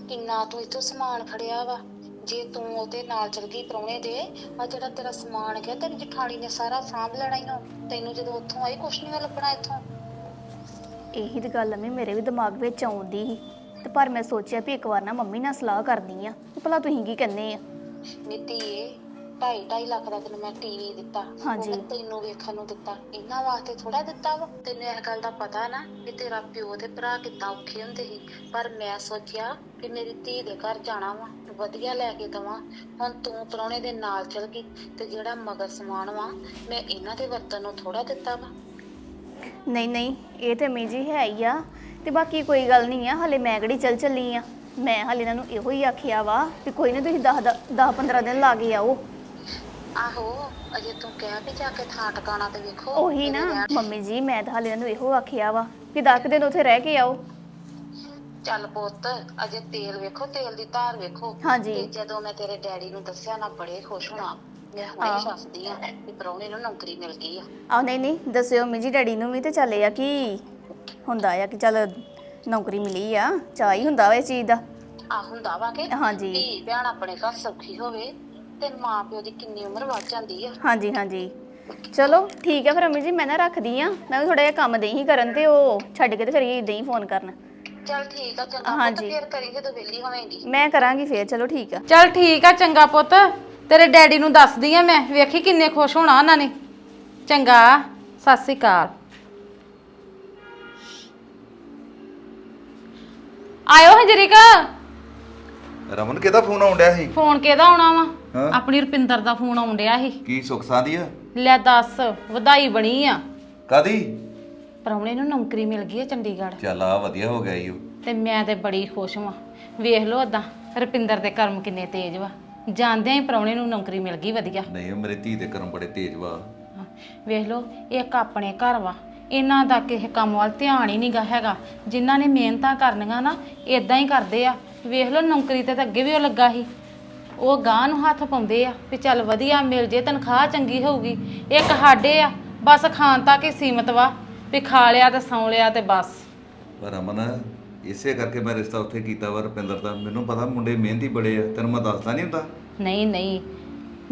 ਕਿੰਨਾ ਤੂੰ ਇੱਥੋਂ ਸਮਾਨ ਖੜਿਆ ਵਾ। ਜੇ ਤੂੰ ਉਹਦੇ ਨਾਲ ਚਲ ਗਈ ਪ੍ਰਾਹੁਣੇ ਦੇ ਆ ਜਿਹੜਾ ਤੇਰਾ ਸਮਾਨ ਗਿਆ ਤੇਰੀ ਜਠਾਣੀ ਨੇ ਸਾਰਾ ਸਾਂਭ ਲੈਣਾ ਹੀ ਨੂੰ ਤੈਨੂੰ ਜਦੋਂ ਉੱਥੋਂ ਆਈ ਕੁਛ ਨਹੀਂ ਲੱਭਣਾ ਇੱਥੋਂ। ਇਹੀ ਤੇ ਗੱਲ ਮੈਂ ਮੇਰੇ ਵੀ ਦਿਮਾਗ ਵਿੱਚ ਆਉਂਦੀ ਸੀ। ਤੇ ਪਰ ਮੈਂ ਸੋਚਿਆ ਵੀ ਇੱਕ ਵਾਰ ਨਾ ਮੰਮੀ ਨਾਲ ਸਲਾਹ ਕਰਦੀ ਆ। ਕਿ ਭਲਾ ਤੁਸੀਂ ਕੀ ਕਹਿੰਦੇ ਆ? ਨੀਤੀ ਢਾਈ ਢਾਈ ਲੱਖ ਦਾ ਤੈਨੂੰ ਮੈਂ ਟੀਵੀ ਦਿੱਤਾ। ਉਹ ਹਾਂਜੀ। ਮੈਂ ਤੈਨੂੰ ਵੇਖਣ ਨੂੰ ਦਿੱਤਾ। ਇਹਨਾਂ ਵਾਸਤੇ ਥੋੜਾ ਦਿੱਤਾ ਵਾ। ਤੈਨੂੰ ਇਸ ਗੱਲ ਦਾ ਪਤਾ ਨਾ ਕਿ ਤੇਰਾ ਪਿਓ ਤੇ ਭਰਾ ਕਿੱਦਾਂ ਔਖੇ ਹੁੰਦੇ ਸੀ। ਪਰ ਮੈਂ ਸੋਚਿਆ ਕਿ ਮੇਰੀ ਧੀ ਦੇ ਘਰ ਜਾਣਾ ਵਾ। ਵਧੀਆ ਲੈ ਕੇ ਦਵਾਂ। ਹੁਣ ਤੂੰ ਪ੍ਰਾਹੁਣੇ ਦੇ ਨਾਲ ਚਲ ਗਈ ਤੇ ਜਿਹੜਾ ਮਗਰ ਸਮਾਨ ਵਾ ਮੈਂ ਇਹਨਾਂ ਦੇ ਵਰਤਨ ਨੂੰ ਥੋੜਾ ਦਿੱਤਾ ਵਾ। ਨਹੀਂ ਨਹੀਂ ਇਹ ਤੇ ਮੀ ਜੀ ਹੈ ਹੀ ਆ। ਤੇ ਬਾਕੀ ਕੋਈ ਗੱਲ ਨਹੀਂ ਆ। ਹਲੇ ਮੈਂ ਕਿਹੜੀ ਚੱਲ ਚੱਲੀ ਆ? ਮੈਂ ਹਲੇ ਇਹਨਾਂ ਨੂੰ ਇਹੋ ਹੀ ਆਖਿਆ ਵਾ ਵੀ ਕੋਈ ਨਾ ਤੁਸੀਂ 10 10 15 ਦਿਨ ਲਾ ਕੇ ਆਓ। ਆਹੋ ਅਜੇ ਤੂੰ ਕਹਿ ਵੀ ਜਾ ਕੇ ਥਾਂ ਟਿਕਾਣਾ ਤੇ ਵੇਖੋ ਉਹੀ ਨਾ ਰਹਿਣ- ਮੰਮੀ ਜੀ ਮੈਂ ਤਾਂ ਹਲੇ ਇਹਨਾਂ ਨੂੰ ਇਹੋ ਆਖਿਆ ਵਾ ਕਿ 10 ਦਿਨ ਉੱਥੇ ਰਹਿ ਕੇ ਆਓ। ਚੱਲ ਪੁੱਤ ਅਜੇ ਤੇਲ ਵੇਖੋ ਤੇਲ ਦੀ ਧਾਰ ਵੇਖੋ। ਹਾਂਜੀ। ਤੇ ਜਦੋਂ ਮੈਂ ਤੇਰੇ ਡੈਡੀ ਨੂੰ ਦੱਸਿਆ ਨਾ ਬੜੇ ਖੁਸ਼ ਹੋਣਾ। ਮੈਂ ਹੁਣੇ ਹੀ। ਆਹ। ਦੱਸਦੀ ਆ ਕਿ ਪ੍ਰਾਹੁਣੇ ਨੂੰ ਨੌਕਰੀ ਮਿਲ ਗਈ ਆ। ਆ ਨਹੀਂ ਨਹੀਂ ਦੱਸਿਓ ਮੀ ਜੀ ਡੈਡੀ ਨੂੰ ਵੀ ਤੇ ਚੱਲੇ ਆ ਕਿ ਹੁੰਦਾ ਆ ਕਿ ਚੱਲ ਨੌਕਰੀ ਮਿਲੀ ਆ ਚਾਹ ਹੀ ਹੁੰਦਾ ਵਾ ਇਸ ਚੀਜ਼ ਦਾ। ਆ ਹੁੰਦਾ ਵਾ ਕਿ ਹਾਂਜੀ। ਧੀ ਭੈਣ ਆਪਣੇ ਘਰ ਸੌਖੀ ਹੋਵੇ। ਤੇ ਮਾਂ ਪਿਓ ਦੀ ਕਿੰਨੀ ਉਮਰ ਵੱਧ ਜਾਂਦੀ ਆ। ਹਾਂਜੀ ਹਾਂਜੀ। ਚਲੋ ਠੀਕ ਹੈ ਫਿਰ ਅਮੀ ਜੀ ਮੈਂ ਨਾ ਰੱਖਦੀ ਆ। ਮੈਂ ਵੀ ਥੋੜਾ ਜਿਹਾ ਕੰਮ ਦੇਈ ਹੀ ਕਰਨ ਤੇ ਉਹ ਛੱਡ ਕੇ ਤੇ ਫਿਰ ਇਹ ਦੇਈ ਫੋਨ ਕਰਨ। ਚੱਲ ਠੀਕ ਆ ਚੰਗਾ ਪੁੱਤ ਹਾਂਜੀ। ਫੇਰ ਕਰੀ ਜਦੋਂ ਵਿਹਲੀ ਹੋਵੇਂਗੀ। ਮੈਂ ਕਰਾਂਗੀ ਫੇਰ ਚਲੋ ਠੀਕ ਆ। ਚੱਲ ਠੀਕ ਆ ਚੰਗਾ ਪੁੱਤ। ਤੇਰੇ ਡੈਡੀ ਨੂੰ ਦੱਸਦੀ ਆ ਮੈਂ ਵੇਖੀ ਕਿੰਨੇ ਖੁਸ਼ ਹੋਣਾ ਉਹਨਾਂ ਨੇ। ਚੰਗਾ ਸਤਿ ਸ੍ਰੀ ਅਕਾਲ। ਆਇਓ ਹਜਰੀਕਾ। ਰਮਨ ਕਿਹਦਾ ਫੋਨ ਆਉਣ ਡਿਆ ਸੀ? ਫੋਨ ਕਿਹਦਾ ਆਉਣਾ ਵਾ? ਹਾਂ? ਆਪਣੀ ਰੁਪਿੰਦਰ ਦਾ ਫੋਨ ਆਉਣ ਡਿਆ ਸੀ। ਕੀ ਸੁੱਖ ਸਾਂਦੀ ਆ? ਲੈ ਦੱਸ ਵਧਾਈ ਬਣੀ ਆ। ਕਾਦੀ ਪ੍ਰਾਹੁਣੇ ਨੂੰ ਨੌਕਰੀ ਮਿਲ ਗਈ ਆ ਚੰਡੀਗੜ੍ਹ। ਚੱਲ ਆ ਵਧੀਆ ਹੋ ਗਿਆ ਈ ਓ। ਤੇ ਮੈਂ ਤੇ ਬੜੀ ਖੁਸ਼ ਵਾਂ। ਵੇਖ ਲਓ ਓਦਾਂ ਰੁਪਿੰਦਰ ਦੇ ਕਰਮ ਕਿੰਨੇ ਤੇਜ਼ ਵਾ। ਜਾਂਦਿਆਂ ਹੀ ਪ੍ਰਾਹੁਣੇ ਨੂੰ ਨੌਕਰੀ ਮਿਲ ਗਈ ਵਧੀਆ। ਨਹੀਂ ਉਹ ਮੇਰੇ ਧੀ ਦੇ ਕਰਮ ਬੜੇ ਤੇਜ਼ ਵਾ। ਹਾਂ, ਵੇਖ ਲਓ ਇੱਕ ਆਪਣੇ ਘਰ ਵਾ। ਇਹਨਾਂ ਦਾ ਕਿਸੇ ਕੰਮ ਵੱਲ ਧਿਆਨ ਹੀ ਨਹੀਂਗਾ ਹੈਗਾ। ਜਿਨ੍ਹਾਂ ਨੇ ਮਿਹਨਤਾਂ ਕਰਨੀਆਂ ਨਾ ਇਦਾਂ ਹੀ ਕਰਦੇ ਆ। ਵੇਖ ਲਓ ਨੌਕਰੀ ਤੇ ਤਾਂ ਅੱਗੇ ਵੀ ਉਹ ਲੱਗਾ ਸੀ। ਉਹ ਗਾਂ ਨੂੰ ਹੱਥ ਪਾਉਂਦੇ ਆ ਵੀ ਚੱਲ ਵਧੀਆ ਮਿਲ ਜੇ ਤਨਖਾਹ ਚੰਗੀ ਹੋਊਗੀ। ਇੱਕ ਸਾਡੇ ਆ ਬਸ ਖਾਣ ਤੱਕ ਹੀ ਸੀਮਤ ਵਾ ਵੀ ਖਾ ਲਿਆ ਤੇ ਸੌਂ ਲਿਆ ਤੇ ਬਸ। ਪਰ ਰਮਨ ਇਸੇ ਕਰਕੇ ਮੈਂ ਰਿਸ਼ਤਾ ਉੱਥੇ ਕੀਤਾ ਵਾ ਰੁਪਿੰਦਰ ਦਾ। ਮੈਨੂੰ ਪਤਾ ਮੁੰਡੇ ਮਿਹਨਤੀ ਬੜੇ ਆ ਤੈਨੂੰ ਮੈਂ ਦੱਸਦਾ ਨਹੀਂ ਹੁੰਦਾ? ਨਹੀਂ ਨਹੀਂ।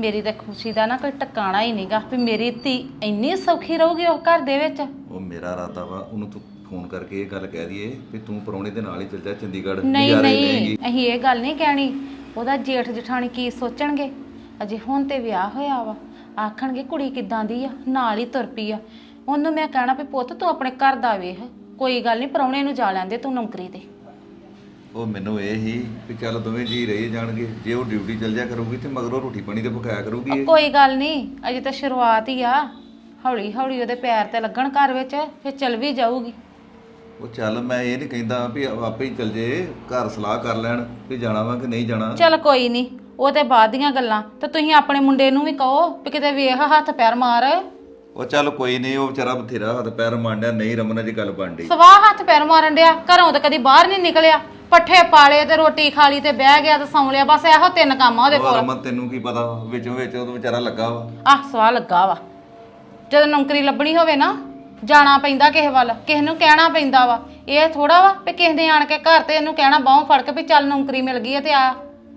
ਮੇਰੀ ਤਾਂ ਖੁਸ਼ੀ ਦਾ ਨਾ ਕੋਈ ਟਿਕਾਣਾ ਹੀ ਨਹੀਂਗਾ ਵੀ ਮੇਰੀ ਧੀ ਇੰਨੀ ਸੌਖੀ ਰਹੂਗੀ ਉਹ ਘਰ ਦੇ ਵਿੱਚ। ਉਹ ਮੇਰਾ ਇਰਾਦਾ ਵਾ ਉਹਨੂੰ ਤੂੰ ਫੋਨ ਕਰਕੇ ਇਹ ਗੱਲ ਕਹਿ ਦਈਏ ਵੀ ਤੂੰ ਪਰੌਣੇ ਦੇ ਨਾਲ ਹੀ ਚੱਲ ਜਾ ਚੰਡੀਗੜ੍ਹ ਨਹੀਂ ਨਜ਼ਾਰੇ ਨਹੀਂ। ਅਸੀਂ ਇਹ ਗੱਲ ਨਹੀਂ ਕਹਿਣੀ। ਉਹਦਾ ਜੇਠ ਜਠਾਣੀ ਕੀ ਸੋਚਣਗੇ? ਅਜੇ ਹੁਣ ਤੇ ਵਿਆਹ ਹੋਇਆ ਵਾ। ਆਖਣਗੇ ਕੁੜੀ ਕਿੱਦਾਂ ਦੀ ਆ ਨਾਲ ਹੀ ਤੁਰ ਪਈ ਆ। ਉਹਨੂੰ ਮੈਂ ਕਹਿਣਾ ਵੀ ਪੁੱਤ ਤੂੰ ਆਪਣੇ ਘਰ ਦਾ ਵੇਖ। ਕੋਈ ਗੱਲ ਨਹੀਂ ਪਰੌਣੇ ਨੂੰ ਜਾ ਲੈਂਦੇ ਤੂੰ ਨੌਕਰੀ ਤੇ। ਉਹ ਮੈਨੂੰ ਇਹ ਹੀ ਵੀ ਚੱਲ ਦੋਵੇਂ ਜੀ ਰਹੇ ਜਾਣਗੇ। ਜੇ ਉਹ ਡਿਊਟੀ ਚੱਲ ਜਾ ਕਰੂਗੀ ਤੇ ਮਗਰੋਂ ਰੋਟੀ ਪਾਣੀ ਤੇ ਪਕਾਇਆ ਕਰੂਗੀ ਇਹ। ਕੋਈ ਗੱਲ ਨਹੀਂ ਅਜੇ ਤਾਂ ਸ਼ੁਰੂਆਤ ਹੀ ਆ। ਹੌਲੀ ਹੌਲੀ ਉਹਦੇ ਪੈਰ ਤੇ ਲੱਗਣ ਘਰ ਵਿੱਚ ਫਿਰ ਚਲ ਵੀ ਜਾਊਗੀ। ਉਹ ਚੱਲ ਮੈਂ ਇਹ ਨਹੀਂ ਕਹਿੰਦਾ ਵੀ ਆਪੇ ਹੀ ਚੱਲ ਜੇ ਘਰ ਸਲਾਹ ਕਰ ਲੈਣ ਵੀ ਜਾਣਾ ਵਾ ਕਿ ਨਹੀਂ ਜਾਣਾ। ਚਲ ਕੋਈ ਨਹੀਂ ਉਹ ਤੇ ਬਾਅਦ ਦੀਆਂ ਗੱਲਾਂ। ਤੇ ਤੁਸੀਂ ਆਪਣੇ ਮੁੰਡੇ ਨੂੰ ਵੀ ਕਹੋ ਵੀ ਕਿਤੇ ਵੇਖ ਹੱਥ ਪੈਰ ਮਾਰ। ਉਹ ਚੱਲ ਕੋਈ ਨਹੀਂ ਉਹ ਵਿਚਾਰਾ ਬਥੇਰਾ ਹੱਥ ਪੈਰ ਮਾਂਡਿਆ ਨਹੀਂ ਰਮਨ ਦੀ ਗੱਲ ਬਣ ਡਈ ਸਵਾਹ ਹੱਥ ਪੈਰ ਮਾਰਨ ਡਿਆ ਘਰੋਂ ਤਾਂ ਕਦੀ ਬਾਹਰ ਨਹੀਂ ਨਿਕਲਿਆ। ਪੱਠੇ ਪਾਲੇ ਤੇ ਰੋਟੀ ਖਾ ਲਈ ਤੇ ਬਹਿ ਗਿਆ ਤੇ ਸੌਂ ਲਿਆ ਬਸ ਇਹੋ ਤਿੰਨ ਕੰਮ ਆ ਉਹਦੇ ਉਹ ਕੋਲ। ਰਮਨ ਤੈਨੂੰ ਕੀ ਪਤਾ ਵਿੱਚੋਂ ਵਿੱਚ ਉਹ ਵਿਚਾਰਾ ਲੱਗਾ ਵਾ। ਆਹ ਸਵਾਹ ਲੱਗਾ ਵਾ। ਜਦੋਂ ਨੌਕਰੀ ਲੱਭਣੀ ਹੋਵੇ ਨਾ ਜਾਣਾ ਪੈਂਦਾ ਕਿਸੇ ਵੱਲ ਕਿਸੇ ਨੂੰ ਕਹਿਣਾ ਪੈਂਦਾ ਵਾ। ਇਹ ਥੋੜਾ ਵਾ ਵੀ ਕਿਸੇ ਨੇ ਆਣ ਕੇ ਘਰ ਤੇ ਇਹਨੂੰ ਕਹਿਣਾ ਬਾਹੋਂ ਫੜ ਕੇ ਵੀ ਚੱਲ ਨੌਕਰੀ ਮਿਲ ਗਈ ਹੈ ਤੇ ਆ।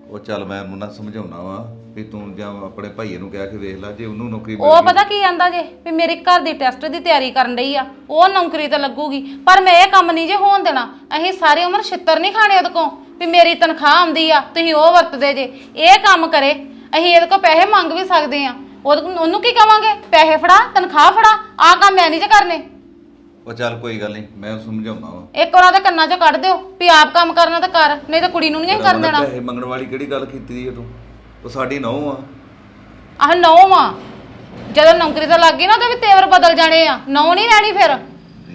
ਉਹ ਚੱਲ ਮੈਂ ਉਹਨੂੰ ਨਾ ਸਮਝਾਉਣਾ ਵਾ ਵੀ ਤੂੰ ਜਾਂ ਆਪਣੇ ਭਾਈਏ ਨੂੰ ਕਹਿ ਕੇ ਵੇਖ ਲੈ ਜੇ ਉਹਨੂੰ ਨੌਕਰੀ ਮਿਲ ਉਹ ਗਈ। ਪਤਾ ਕੀ ਆਂਦਾ ਜੇ ਵੀ ਮੇਰੀ ਘਰ ਦੀ ਟੈਸਟ ਦੀ ਤਿਆਰੀ ਕਰਨ ਰਹੀ ਆ ਉਹ ਨੌਕਰੀ ਤੇ ਲੱਗੂਗੀ। ਪਰ ਮੈਂ ਇਹ ਕੰਮ ਨਹੀਂ ਜੇ ਹੋਣ ਦੇਣਾ ਅਸੀਂ ਸਾਰੀ ਉਮਰ ਛਿੱਤਰ ਨਹੀਂ ਖਾਣੇ ਉਹਦੇ ਕੋਲ ਵੀ ਮੇਰੀ ਤਨਖਾਹ ਆਉਂਦੀ ਆ ਤੁਸੀਂ ਉਹ ਵਰਤਦੇ ਜੇ। ਇਹ ਕੰਮ ਕਰੇ ਅਸੀਂ ਇਹਦੇ ਕੋਲ ਪੈਸੇ ਮੰਗ ਵੀ ਸਕਦੇ ਆ। ਉਹਦੇ ਉਹਨੂੰ ਕੀ ਕਵਾਂਗੇ? ਪੈਸੇ ਫੜਾ ਤਨਖਾਹ ਫੜਾ ਆਹ ਕੰਮ ਮੈਂ ਨਹੀਂ ਜੇ ਕਰਨੇ। ਉਹ ਚੱਲ ਕੋਈ ਗੱਲ ਨਹੀਂ ਮੈਂ ਸਮਝਾਉਣਾ ਵਾ। ਇੱਕ ਉਹਨਾਂ ਦੇ ਕੰਨਾਂ 'ਚੋਂ ਕੱਢ ਦਿਓ ਵੀ ਆਪ ਕੰਮ ਕਰਨਾ ਤਾਂ ਕਰ ਨਹੀਂ ਤਾਂ ਕੁੜੀ ਨੂੰ ਨਹੀਂ ਕਰਨ ਦੇਣਾ। ਪੈਸੇ ਮੰਗਣ ਵਾਲੀ ਕਿਹੜੀ ਗੱਲ ਕੀਤੀ ਦੀ ਹੈ ਤੂੰ? ਉਹ ਸਾਡੀ ਨਹੁੰ ਆ। ਆਹ ਨੌ ਆ। ਜਦੋਂ ਨੌਕਰੀ ਤੇ ਲੱਗ ਗਈ ਨਾ ਉਹਦੇ ਵੀ ਤੇਵਰ ਬਦਲ ਜਾਣੇ ਆ। ਨੌ ਨਹੀਂ ਰਹਿਣੀ ਫਿਰ।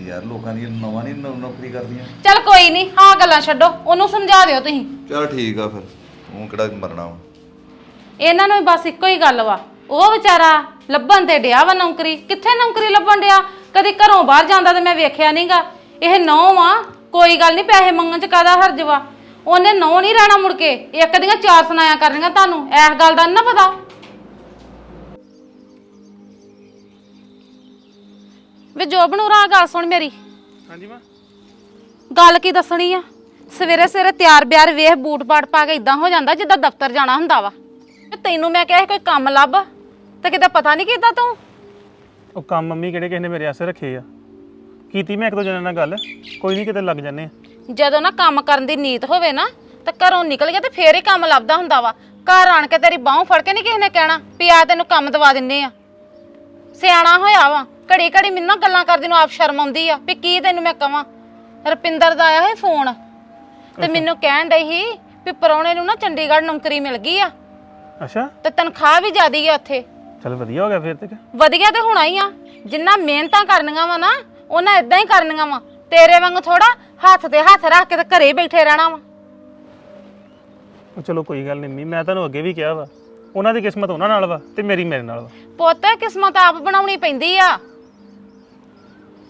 ਯਾਰ ਲੋਕਾਂ ਦੀ ਨਵਾਂ ਨਹੀਂ ਨੌਕਰੀ ਕਰਦੀਆਂ। ਚੱਲ ਕੋਈ ਨਹੀਂ ਹਾਂ ਗੱਲਾਂ ਛੱਡੋ ਉਹਨੂੰ ਸਮਝਾ ਦਿਓ ਤੁਸੀਂ। ਚਲ ਠੀਕ ਆ ਫਿਰ ਤੂੰ ਕਿਹੜਾ ਮਰਨਾ ਵਾ। ਇਹਨਾਂ ਨੂੰ ਬਸ ਇੱਕੋ ਹੀ ਗੱਲ ਵਾ। ਉਹ ਵਿਚਾਰਾ ਲੱਭਣ ਤੇ ਡਿਆ ਵਾ ਨੌਕਰੀ। ਕਿੱਥੇ ਨੌਕਰੀ ਲੱਭਣ ਡਿਆ? ਕਦੀ ਘਰੋਂ ਬਾਹਰ ਜਾਂਦਾ ਤੇ ਮੈਂ ਵੇਖਿਆ ਨਹੀਂਗਾ ਇਹ ਨੌ ਆ ਕੋਈ ਗੱਲ ਨਹੀਂ ਪੈਸੇ ਮੰਗਣ ਚ ਕਾਦਾ ਹਰਜ ਵਾ? ਉਹਨੇ ਨੌ ਨਹੀਂ ਰਹਿਣਾ ਮੁੜ ਕੇ ਇੱਕ ਦੀਆਂ ਚਾਰ ਸੁਣਾਇਆ ਕਰਨੀਆਂ ਤੁਹਾਨੂੰ ਇਸ ਗੱਲ ਦਾ ਨੀ ਨਾ ਪਤਾ? ਵੇ ਜੋਬ ਨੂੰ ਰਾ ਗੱਲ ਸੁਣ ਮੇਰੀ। ਹਾਂਜੀ ਮਾਂ। ਗੱਲ ਕੀ ਦੱਸਣੀ ਆ? ਸਵੇਰੇ ਸਵੇਰੇ ਤਿਆਰ ਬਿਆਰ ਵੇਖ ਬੂਟ ਪਾਟ ਪਾ ਕੇ ਇਦਾਂ ਹੋ ਜਾਂਦਾ ਜਿੱਦਾਂ ਦਫ਼ਤਰ ਜਾਣਾ ਹੁੰਦਾ ਵਾ। ਤੇ ਤੈਨੂੰ ਮੈਂ ਕਿਹਾ ਸੀ ਕੋਈ ਕੰਮ ਲੱਭ? ਤੇ ਕਿਤੇ ਪਤਾ ਨਹੀਂ ਕੀਤਾ ਤੂੰ? ਉਹ ਕੰਮ ਮੰਮੀ ਕਿਹੜੇ ਕਿਸੇ ਨੇ ਮੇਰੇ ਆਸੇ ਰੱਖੇ ਆ। ਕੀਤੀ ਮੈਂ ਇੱਕ ਦੋ ਜਣਿਆਂ ਨਾਲ ਗੱਲ ਕੋਈ ਨਹੀਂ ਕਿਤੇ ਲੱਗ ਆ। ਜਦੋਂ ਨਾ ਕੰਮ ਕਰਨ ਦੀ ਨੀਤ ਹੋਵੇ ਨਾ ਤਾਂ ਘਰੋਂ ਨਿਕਲ ਗਿਆ ਤੇ ਫੇਰ ਹੀ ਕੰਮ ਲੱਭਦਾ ਹੁੰਦਾ ਵਾ। ਘਰ ਆਣ ਕੇ ਤੇਰੀ ਬਾਹ ਫੜ ਕੇ ਨਹੀਂ ਕਿਸੇ ਨੇ ਕਹਿਣਾ ਵੀ ਆ ਤੈਨੂੰ ਕੰਮ ਦਵਾ ਦਿੰਨੇ ਆ। ਸਿਆਣਾ ਹੋਇਆ ਵਾ ਘੜੀ ਘੜੀ ਮੈਨੂੰ ਨਾ ਗੱਲਾਂ ਕਰਦੀ ਨੂੰ ਆਪ ਸ਼ਰਮ ਆਉਂਦੀ ਆ ਵੀ ਕੀ ਤੈਨੂੰ ਮੈਂ ਕਵਾਂ। ਰਪਿੰਦਰ ਦਾ ਆਇਆ ਹੈ ਫੋਨ ਤੇ ਮੈਨੂੰ ਕਹਿਣ ਡਈ ਸੀ ਵੀ ਪਰੌਣੇ ਨੂੰ ਨਾ ਚੰਡੀਗੜ੍ਹ ਨੌਕਰੀ ਮਿਲ ਗਈ ਆ। ਅੱਛਾ। ਤੇ ਤਨਖਾਹ ਵੀ ਜ਼ਿਆਦੀ ਆ ਉੱਥੇ। ਚਲ ਵਧੀਆ ਹੋ ਗਿਆ ਫਿਰ ਤੇ। ਵਧੀਆ ਤੇ ਹੋਣਾ ਹੀ ਆ। ਜਿੰਨਾ ਮਿਹਨਤਾਂ ਕਰਨੀਆਂ ਵਾ ਨਾ ਉਹਨਾਂ ਇਦਾਂ ਹੀ ਕਰਨੀਆਂ ਵਾ। ਤੇਰੇ ਵਾਂਗ ਥੋੜਾ ਹੱਥ ਤੇ ਹੱਥ ਰੱਖ ਕੇ ਤੇ ਘਰੇ ਬੈਠੇ ਰਹਿਣਾ ਵਾ। ਉਹ ਚਲੋ ਕੋਈ ਗੱਲ ਨਹੀਂ ਮੰਮੀ ਮੈਂ ਤੁਹਾਨੂੰ ਅੱਗੇ ਵੀ ਕਿਹਾ ਵਾ। ਉਹਨਾਂ ਦੀ ਕਿਸਮਤ ਉਹਨਾਂ ਨਾਲ ਵਾ ਤੇ ਮੇਰੀ ਮੇਰੇ ਨਾਲ ਵਾ। ਪੁੱਤ ਕਿਸਮਤ ਆਪ ਬਣਾਉਣੀ ਪੈਂਦੀ ਆ।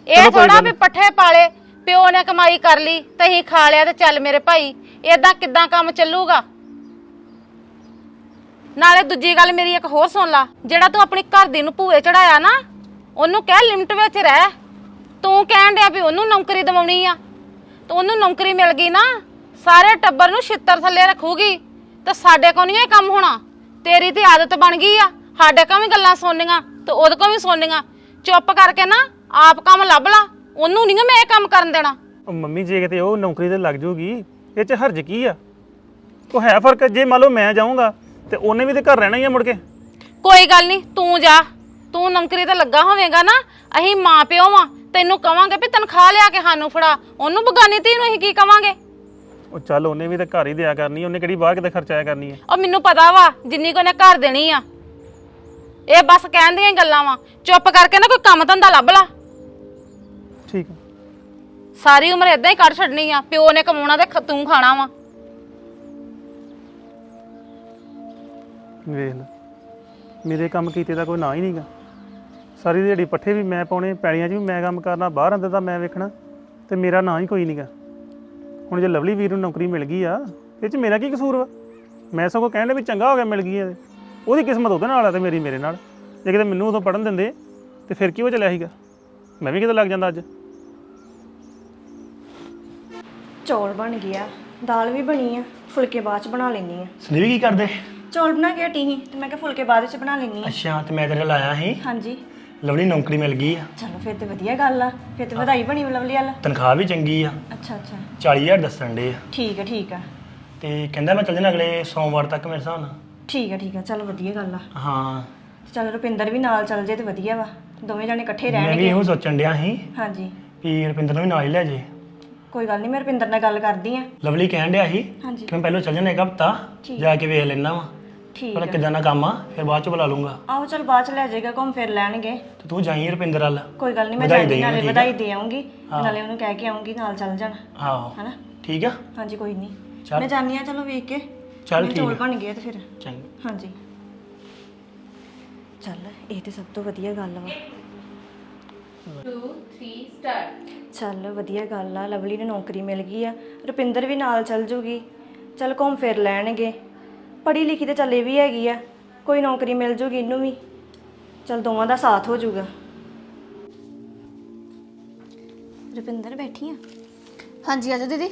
ਇਹ ਥੋੜਾ ਵੀ ਪੱਠੇ ਪਾਲੇ ਪਿਓ ਨੇ ਕਮਾਈ ਕਰ ਲਈ ਤੇ ਹੀ ਖਾ ਲਿਆ ਤੇ ਚੱਲ ਮੇਰੇ ਭਾਈ ਏਦਾਂ ਕਿੱਦਾਂ ਕੰਮ ਚੱਲੂਗਾ? ਨਾਲੇ ਦੂਜੀ ਗੱਲ ਮੇਰੀ ਇੱਕ ਹੋਰ ਸੁਣ ਲਾ, ਜਿਹੜਾ ਤੂੰ ਆਪਣੀ ਘਰ ਦੀ ਨੂੰ ਭੂਏ ਚੜਾਇਆ ਨਾ, ਉਹਨੂੰ ਕਹਿ ਲਿਮਟ ਵਿੱਚ ਰਹਿ। ਤੂੰ ਕਹਿਣ ਡਿਆ ਵੀ ਉਹਨੂੰ ਨੌਕਰੀ ਦਿਵਾਉਣੀ ਆ। ਤੇ ਉਹਨੂੰ ਨੌਕਰੀ ਮਿਲ ਗਈ ਨਾ, ਸਾਰੇ ਟੱਬਰ ਨੂੰ ਛਿੱਤਰ ਥੱਲੇ ਰੱਖੂਗੀ। ਤੇ ਸਾਡੇ ਕੋਲ ਨਹੀਂ ਇਹ ਕੰਮ ਹੋਣਾ। ਤੇਰੀ ਤੇ ਆਦਤ ਬਣ ਗਈ ਆ। ਸਾਡੇ ਕੋਲ ਵੀ ਗੱਲਾਂ ਸੁਣਨੀਆਂ, ਤੇ ਉਹਦੇ ਕੋਲ ਵੀ ਸੁਣਨੀਆਂ। ਚੁੱਪ ਕਰਕੇ ਨਾ, ਆਪ ਕੰਮ ਲੱਭ ਲਾ। ਉਹਨੂੰ ਨਹੀਂ ਮੈਂ ਇਹ ਕੰਮ ਕਰਨ ਦੇਣਾ। ਉਹ ਮੰਮੀ, ਜੇ ਕਿਤੇ ਉਹ ਨੌਕਰੀ ਤੇ ਲੱਗ ਜੂਗੀ, ਇਹ ਚ ਹਰਜ ਕੀ ਆ? ਉਹ ਹੈ ਫ਼ਰਕ, ਜੇ ਮੰਨ ਲਓ ਮੈਂ ਜਾਊਂਗਾ ਤੇ ਉਹਨੇ ਵੀ ਤੇ ਘਰ ਰਹਿਣਾ ਹੀ ਆ ਮੁੜ ਕੇ? ਕੋਈ ਗੱਲ ਨਹੀਂ ਤੂੰ ਜਾ। ਤੂੰ ਨੌਕਰੀ ਤੇ ਲੱਗਾ ਹੋਵੇਂਗਾ ਨਾ ਅਸੀਂ ਮਾਂ ਪਿਓ ਵਾਂ। ਤੈਨੂੰ ਕਵਾਂਗੇ ਵੀ ਤਨਖਾਹ ਲਿਆ ਕੇ ਸਾਨੂੰ ਫੜਾ। ਉਹਨੂੰ ਬਗਾਨੀ ਧੀ ਨੂੰ ਅਸੀਂ ਕੀ ਕਵਾਂਗੇ? ਉਹ ਚੱਲ ਉਹਨੇ ਵੀ ਤੇ ਘਰ ਹੀ ਦਿਆ ਕਰਨੀ ਉਹਨੇ ਕਿਹੜੀ ਬਾਹਰ ਕਿਤੇ ਖਰਚਾਇਆ ਕਰਨੀ ਹੈ ਉਹ ਮੈਨੂੰ ਪਤਾ ਵਾ ਜਿੰਨੀ ਕੋ ਨੇ ਘਰ ਦੇਣੀ ਆ। ਇਹ ਬਸ ਕਹਿਣ ਦੀਆਂ ਹੀ ਗੱਲਾਂ ਵਾ। ਚੁੱਪ ਕਰਕੇ ਨਾ ਕੋਈ ਕੰਮ ਧੰਦਾ ਲੱਭ ਲਾ। ਠੀਕ ਆ। ਸਾਰੀ ਉਮਰ ਇਦਾਂ ਹੀ ਕੱਢ ਛੱਡਣੀ ਆ। ਪਿਓ ਨੇ ਕਮਾਉਣਾ ਤੇ ਖ- ਤੂੰ ਖਾਣਾ ਵਾ। ਵੇਖ ਲੈ। ਮੇਰੇ ਕੰਮ ਕੀਤੇ ਦਾ ਕੋਈ ਨਾਂ ਹੀ ਨਹੀਂਗਾ। ਸਾਰੀ ਦਿਹਾੜੀ ਪੱਠੇ ਵੀ ਮੈਂ ਪਾਉਣੇ, ਪੈਲੀਆਂ 'ਚ ਵੀ ਮੈਂ ਕੰਮ ਕਰਨਾ, ਬਾਹਰ ਅੰਦਰ ਦਾ ਮੈਂ ਵੇਖਣਾ, ਤੇ ਮੇਰਾ ਨਾਂ ਹੀ ਕੋਈ ਨਹੀਂਗਾ। ਹੁਣ ਜੇ ਲਵਲੀ ਵੀਰ ਨੂੰ ਨੌਕਰੀ ਮਿਲ ਗਈ ਆ ਇਹ 'ਚ ਮੇਰਾ ਕੀ ਕਸੂਰ ਵਾ? ਮੈਂ ਸਗੋਂ ਕਹਿਣ ਡਿਆ ਵੀ ਚੰਗਾ ਹੋ ਗਿਆ ਮਿਲ ਗਈ ਆ ਉਹਦੀ ਕਿਸਮਤ ਉਹਦੇ ਨਾਲ ਆ ਤੇ ਮੇਰੀ ਮੇਰੇ ਨਾਲ। ਜੇ ਕਿਤੇ ਮੈਨੂੰ ਉਦੋਂ ਪੜਨ ਦਿੰਦੇ, ਤੇ ਫਿਰ ਕੀ ਹੋ ਚੱਲਿਆ ਸੀਗਾ? ਮੈਂ ਵੀ ਕਿਤੇ ਲੱਗ ਜਾਂਦਾ ਅੱਜ। ਚੌਲ ਬਣ ਗਿਆ। ਦਾਲ ਵੀ ਬਣੀ ਆ ਫੁਲਕੇ ਬਾਅਦ ਚ ਬਣਾ ਲੈਣੀ ਆ। ਸੰਦੀਪ ਕੀ ਕਰਦੇ? ਚੌਲ ਬਣਾ ਕੇ ਹਟੀ ਸੀ ਤੇ ਮੈਂ ਕਿਹਾ ਫੁਲਕੇ ਬਾਅਦ ਚ ਬਣਾ ਲੈਣੀ ਆ। ਅੱਛਾ ਤੇ ਮੈਂ ਤੇਰੇ ਲਾਇਆ ਸੀ। ਹਾਂਜੀ। ਲਵਲੀ ਨੌਕਰੀ ਮਿਲ ਗਈ ਆ। ਚਲੋ ਫਿਰ ਤੇ ਵਧੀਆ ਗੱਲ ਆ ਫਿਰ ਤੇ ਵਧਾਈ ਬਣੀ ਲਵਲੀ ਵਾਲਾ। ਤਨਖਾਹ ਵੀ ਚੰਗੀ ਆ। ਅੱਛਾ ਅੱਛਾ। 40000 ਦੱਸਣ ਦੇ ਆ। ਠੀਕ ਆ ਠੀਕ ਆ। ਤੇ ਕਹਿੰਦਾ ਮੈਂ ਚੱਲ ਜਾਣਾ ਅਗਲੇ ਸੋਮਵਾਰ ਤੱਕ ਮੇਰੇ ਹਿਸਾਬ ਨਾਲ। ਠੀਕ ਆ ਠੀਕ ਆ। ਚਲ ਵਧੀਆ ਗੱਲ ਆ। ਹਾਂ। ਚਲ ਰੁਪਿੰਦਰ ਵੀ ਨਾਲ ਚੱਲ ਜੇ ਤੇ ਵਧੀਆ ਵਾ। ਦੋਵੇਂ ਜਾਣੇ ਇਕੱਠੇ ਮੈਂ ਵੀ ਰਹਿਣਗੇ ਇਹੋ ਸੋਚਣ ਡਿਆ ਸੀ ਹਾਂਜੀ। ਵੀ ਰੁਪਿੰਦਰ ਨੂੰ ਵੀ ਨਾਲ ਹੀ ਲੈ ਜੇ। ਕੋਈ ਗੱਲ ਨਹੀਂ ਮੈਂ ਰੁਪਿੰਦਰ ਨਾਲ ਗੱਲ ਕਰਦੀ ਆ। ਲਵਲੀ ਕਹਿਣ ਡਿਆ ਸੀ ਹਾਂਜੀ। ਕਿ ਮੈਂ ਪਹਿਲਾਂ ਚੱਲ ਜਾਣਾ ਇੱਕ ਹਫਤਾ ਜਾ ਕੇ ਵੇਖ ਲੈਣਾ ਵਾ। ਠੀਕ ਪਰ ਕਿਦਾਂ ਦਾ ਕੰਮ ਆ ਫਿਰ ਬਾਅਦ ਚ ਬੁਲਾ ਲੂੰਗਾ ਆਹੋ ਚਲ ਬਾਅਦ ਚ ਲੈ ਜਾਏਗਾ ਘੁੰਮ ਫਿਰ ਲੈਣਗੇ। ਤੇ ਤੂੰ ਜਾਈਂ ਰੁਪਿੰਦਰ ਵੱਲ। ਕੋਈ ਗੱਲ ਨਹੀਂ ਮੈਂ ਵਧਾਈ ਜਾਂਦੀ ਦੇਈਂ ਨਾਲੇ? ਵਧਾਈ ਦੇ ਆਉਂਗੀ ਨਾਲੇ ਉਹਨੂੰ ਕਹਿ ਕੇ ਆਉਂਗੀ ਨਾਲ ਚੱਲ ਜਾਣ। ਆਹੋ। ਹਨਾ? ਠੀਕ ਆ? ਹਾਂਜੀ ਕੋਈ ਨਹੀਂ। ਚੱਲ। ਮੈਂ ਜਾਣੀ ਆ ਚਲੋ ਵੇਖ ਕੇ। ਚੱਲ ਠੀਕ ਚੌਲ ਆ। ਬਣ ਗਏ ਤੇ ਫਿਰ। ਚੰਗਾ। ਹਾਂਜੀ। ਚੱਲ ਇਹ ਤੇ ਸਭ ਤੋਂ ਵਧੀਆ ਗੱਲ ਵਾ। 2 3 ਸਟਾਰਟ ਚੱਲ ਵਧੀਆ ਗੱਲ ਆ ਲਵਲੀ ਨੂੰ ਨੌਕਰੀ ਮਿਲ ਗਈ ਆ। ਰੁਪਿੰਦਰ ਵੀ ਨਾਲ ਚੱਲ ਜੂਗੀ। ਚੱਲ ਘੁੰਮ ਫਿਰ ਲੈਣਗੇ। ਪੜ੍ਹੀ ਲਿਖੀ ਤੇ ਚੱਲ ਇਹ ਵੀ ਹੈਗੀ ਆ। ਕੋਈ ਨੌਕਰੀ ਮਿਲ ਜੂਗੀ ਇਹਨੂੰ ਵੀ। ਚੱਲ ਦੋਵਾਂ ਦਾ ਸਾਥ ਹੋ ਜਾਊਗਾ ਰੁਪਿੰਦਰ ਬੈਠੀ ਆ? ਹਾਂਜੀ ਆਜੋ ਦੀਦੀ।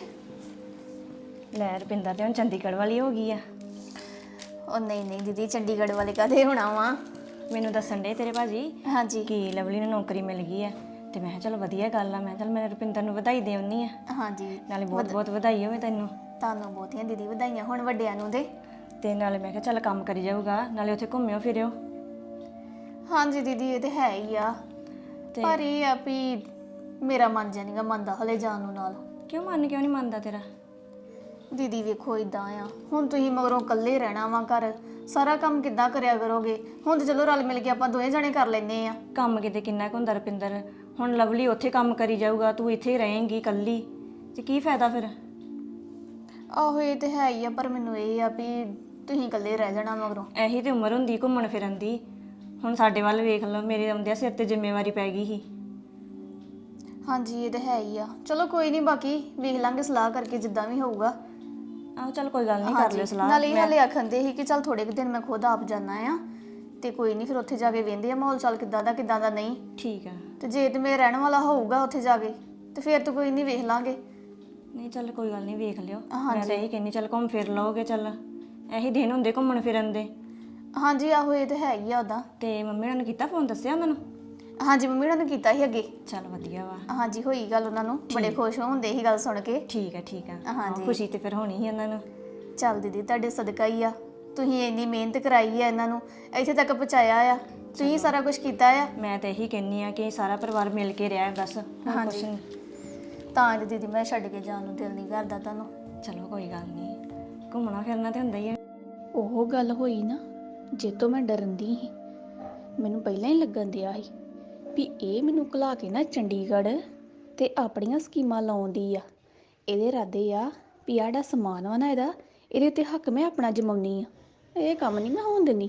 ਲੈ ਰੁਪਿੰਦਰ ਤੇ ਹੁਣ ਚੰਡੀਗੜ੍ਹ ਵਾਲੀ ਹੋ ਗਈ ਆ। ਉਹ ਨਹੀਂ ਨਹੀਂ ਦੀਦੀ ਚੰਡੀਗੜ੍ਹ ਵਾਲੇ ਕਦੇ ਹੋਣਾ ਵਾ? ਮੈਨੂੰ ਦੱਸਣ ਦੇ ਤੇਰੇ ਭਾਜੀ ਹਾਂਜੀ। ਕਿ ਲਵਲੀ ਨੂੰ ਨੌਕਰੀ ਮਿਲ ਗਈ ਆ ਤੇ ਮੈਂ ਕਿਹਾ ਚਲ ਵਧੀਆ ਗੱਲ ਆ ਮੈਂ ਕਿਹਾ ਚੱਲ ਮੈਂ ਰੁਪਿੰਦਰ ਨੂੰ ਵਧਾਈ ਦੇ ਆਉਣੀ ਆ। ਹਾਂਜੀ। ਨਾਲੇ ਬਹੁਤ ਬਹੁਤ ਵਧਾਈ ਹੋਵੇ ਤੈਨੂੰ। ਤੁਹਾਨੂੰ ਬਹੁਤੀਆਂ ਦੀਦੀ ਵਧਾਈਆਂ ਹੁਣ ਵੱਡਿਆਂ ਨੂੰ ਦੇ। ਤੇ ਨਾਲੇ ਮੈਂ ਕਿਹਾ ਚੱਲ ਕੰਮ ਕਰੀ ਜਾਊਗਾ ਨਾਲੇ ਉੱਥੇ ਘੁੰਮਿਓ ਫਿਰਿਓ। ਹਾਂਜੀ ਦੀਦੀ ਇਹ ਤੇ ਹੈ ਹੀ ਆ। ਤੇ ਪਰ ਇਹ ਆ ਵੀ ਮੇਰਾ ਮਨ ਜਾਨੀਗਾ ਮੰਨਦਾ ਹਲੇ ਜਾਣ ਨੂੰ ਨਾਲ। ਕਿਉਂ ਮਨ ਕਿਉਂ ਨਹੀਂ ਮੰਨਦਾ ਤੇਰਾ? ਦੀਦੀ ਵੇਖੋ ਇਦਾਂ ਆ। ਹੁਣ ਤੁਸੀਂ ਮਗਰੋਂ ਇਕੱਲੇ ਰਹਿਣਾ ਵਾ ਘਰ ਸਾਰਾ ਕੰਮ ਕਿੱਦਾਂ ਕਰਿਆ ਕਰੋਗੇ? ਹੁਣ ਤੇ ਚਲੋ ਰਲ ਮਿਲ ਕੇ ਆਪਾਂ ਦੋਵੇਂ ਜਣੇ ਕਰ ਲੈਨੇ ਆ। ਕੰਮ ਕਿਤੇ ਕਿੰਨਾ ਕੁ ਹੁੰਦਾ ਰੁਪਿੰਦਰ? ਹੁਣ ਲਵਲੀ ਉੱਥੇ ਕੰਮ ਕਰੀ ਜਾਊਗਾ ਤੂੰ ਇੱਥੇ ਰਹੇਂਗੀ ਇਕੱਲੀ। ਤੇ ਕੀ ਫਾਇਦਾ ਫਿਰ? ਆਹੋ ਇਹ ਤੇ ਹੈ ਹੀ ਆ ਪਰ ਮੈਨੂੰ ਇਹ ਆ ਵੀ ਤੁਸੀਂ ਇਕੱਲੇ ਰਹਿ ਜਾਣਾ ਮਗਰੋਂ। ਇਹੀ ਤੇ ਉਮਰ ਹੁੰਦੀ ਘੁੰਮਣ ਫਿਰਨ ਦੀ। ਹੁਣ ਸਾਡੇ ਵੱਲ ਵੇਖ ਲਓ ਮੇਰੇ ਆਉਂਦਿਆਂ ਸਿਰ ਤੇ ਜ਼ਿੰਮੇਵਾਰੀ ਪੈ ਗਈ ਸੀ। ਹਾਂਜੀ ਇਹ ਤੇ ਹੈ ਹੀ ਆ। ਚਲੋ ਕੋਈ ਨਹੀਂ ਬਾਕੀ ਵੇਖ ਲਾਂਗੇ ਸਲਾਹ ਕਰਕੇ ਜਿੱਦਾਂ ਵੀ ਹੋਊਗਾ। ਆਹੋ ਚੱਲ ਕੋਈ ਗੱਲ ਨਹੀਂ ਕਰ ਲਿਓ ਸਲਾਹ। ਨਾਲੇ ਇਹ ਹਲੇ ਆਖੰਦੇ ਸੀ ਕਿ ਚੱਲ ਥੋੜੇ ਕੁ ਦਿਨ ਮੈਂ ਖੁਦ ਆਪ ਜਾਣਾ ਆ ਤੇ ਕੋਈ ਨਹੀਂ ਫਿਰ ਉੱਥੇ ਜਾ ਕੇ ਵੇਂਦੇ ਆ ਮਾਹੌਲ ਚਾਲ ਕਿੱਦਾਂ ਦਾ ਕਿੱਦਾਂ ਦਾ ਨਹੀਂ। ਠੀਕ ਆ। ਤੇ ਜੇ ਤੇ ਮੇਰੇ ਰਹਿਣ ਵਾਲਾ ਹੋਊਗਾ ਉੱਥੇ ਜਾ ਕੇ ਤੇ ਫਿਰ ਤਾਂ ਕੋਈ ਨਹੀਂ ਵੇਖ ਲਾਂਗੇ। ਨਹੀਂ ਚੱਲ ਕੋਈ ਗੱਲ ਨਹੀਂ ਵੇਖ ਲਿਓ। ਮੈਂ ਤਾਂ ਇਹੀ ਕਹਿੰਨੀ ਚੱਲ ਘੁੰਮ ਫਿਰ ਲਓਗੇ ਚੱਲ। ਇਹੀ ਦਿਨ ਹੁੰਦੇ ਘੁੰਮਣ ਫਿਰਨ ਦੇ। ਹਾਂਜੀ ਆਹੋ ਇਹ ਤੇ ਹੈ ਹੀ ਆ ਉਹਦਾ ਤੇ ਮੰਮੀ ਨੇ ਕੀਤਾ ਫੋਨ ਦੱਸਿਆ ਮੈਨੂੰ ਹਾਂਜੀ ਮੰਮੀ ਉਹਨਾਂ ਨੇ ਕੀਤਾ ਸੀ ਅੱਗੇ। ਚੱਲ ਵਧੀਆ ਵਾ। ਹਾਂਜੀ ਹੋਈ ਗੱਲ ਉਹਨਾਂ ਨੂੰ। ਬੜੇ ਖੁਸ਼ ਹੁੰਦੇ ਸੀ ਗੱਲ ਸੁਣ ਕੇ। ਠੀਕ ਆ ਠੀਕ ਆ। ਹਾਂਜੀ। ਖੁਸ਼ੀ ਤੇ ਫਿਰ ਹੋਣੀ ਸੀ ਉਹਨਾਂ ਨੂੰ। ਚੱਲ ਦੀਦੀ ਤੁਹਾਡੇ ਸਦਕਾ ਹੀ ਆ। ਤੁਸੀਂ ਇੰਨੀ ਮਿਹਨਤ ਕਰਾਈ ਆ ਇਹਨਾਂ ਨੂੰ। ਇੱਥੇ ਤੱਕ ਪਹੁੰਚਾਇਆ ਆ। ਤੁਸੀਂ ਸਾਰਾ ਕੁਝ ਕੀਤਾ ਆ। ਮੈਂ ਤਾਂ ਇਹੀ ਕਹਿੰਨੀ ਆ ਕਿ ਸਾਰਾ ਪਰਿਵਾਰ ਮਿਲ ਕੇ ਰਿਹਾ ਬਸ। ਹੋਰ ਕੁਛ ਨਹੀਂ। ਤਾਂ ਜੀ ਦੀਦੀ ਮੈਂ ਛੱਡ ਕੇ ਜਾਣ ਨੂੰ ਦਿਲ ਨਹੀਂ ਕਰਦਾ ਤੁਹਾਨੂੰ। ਚਲੋ ਕੋਈ ਗੱਲ ਨਹੀਂ। ਘੁੰਮਣਾ ਫਿਰਨਾ ਤੇ ਹੁੰਦਾ ਹੀ ਹੈ ਉਹ ਗੱਲ ਹੋਈ ਨਾ ਜੇ ਤੋਂ ਮੈਂ ਡਰਨਦੀ ਸੀ। ਮੈਨੂੰ ਪਹਿਲਾਂ ਹੀ ਲੱਗਣ ਦਿਆ ਸੀ। ਵੀ ਇਹ ਮੈਨੂੰ ਘਲਾ ਕੇ ਨਾ ਚੰਡੀਗੜ੍ਹ ਤੇ ਆਪਣੀਆਂ ਸਕੀਮਾਂ ਲਾਉਂਦੀ ਆ। ਇਹਦੇ ਇਰਾਦੇ ਆ ਵੀ ਆਹ ਸਮਾਨ ਵਾ ਨਾ ਇਹਦਾ, ਇਹਦੇ ਤੇ ਹੱਕ ਮੈਂ ਆਪਣਾ ਜਮਾਉਣੀ ਆ। ਇਹ ਕੰਮ ਨਹੀਂ ਮੈਂ ਹੋਣ ਦੇਣੀ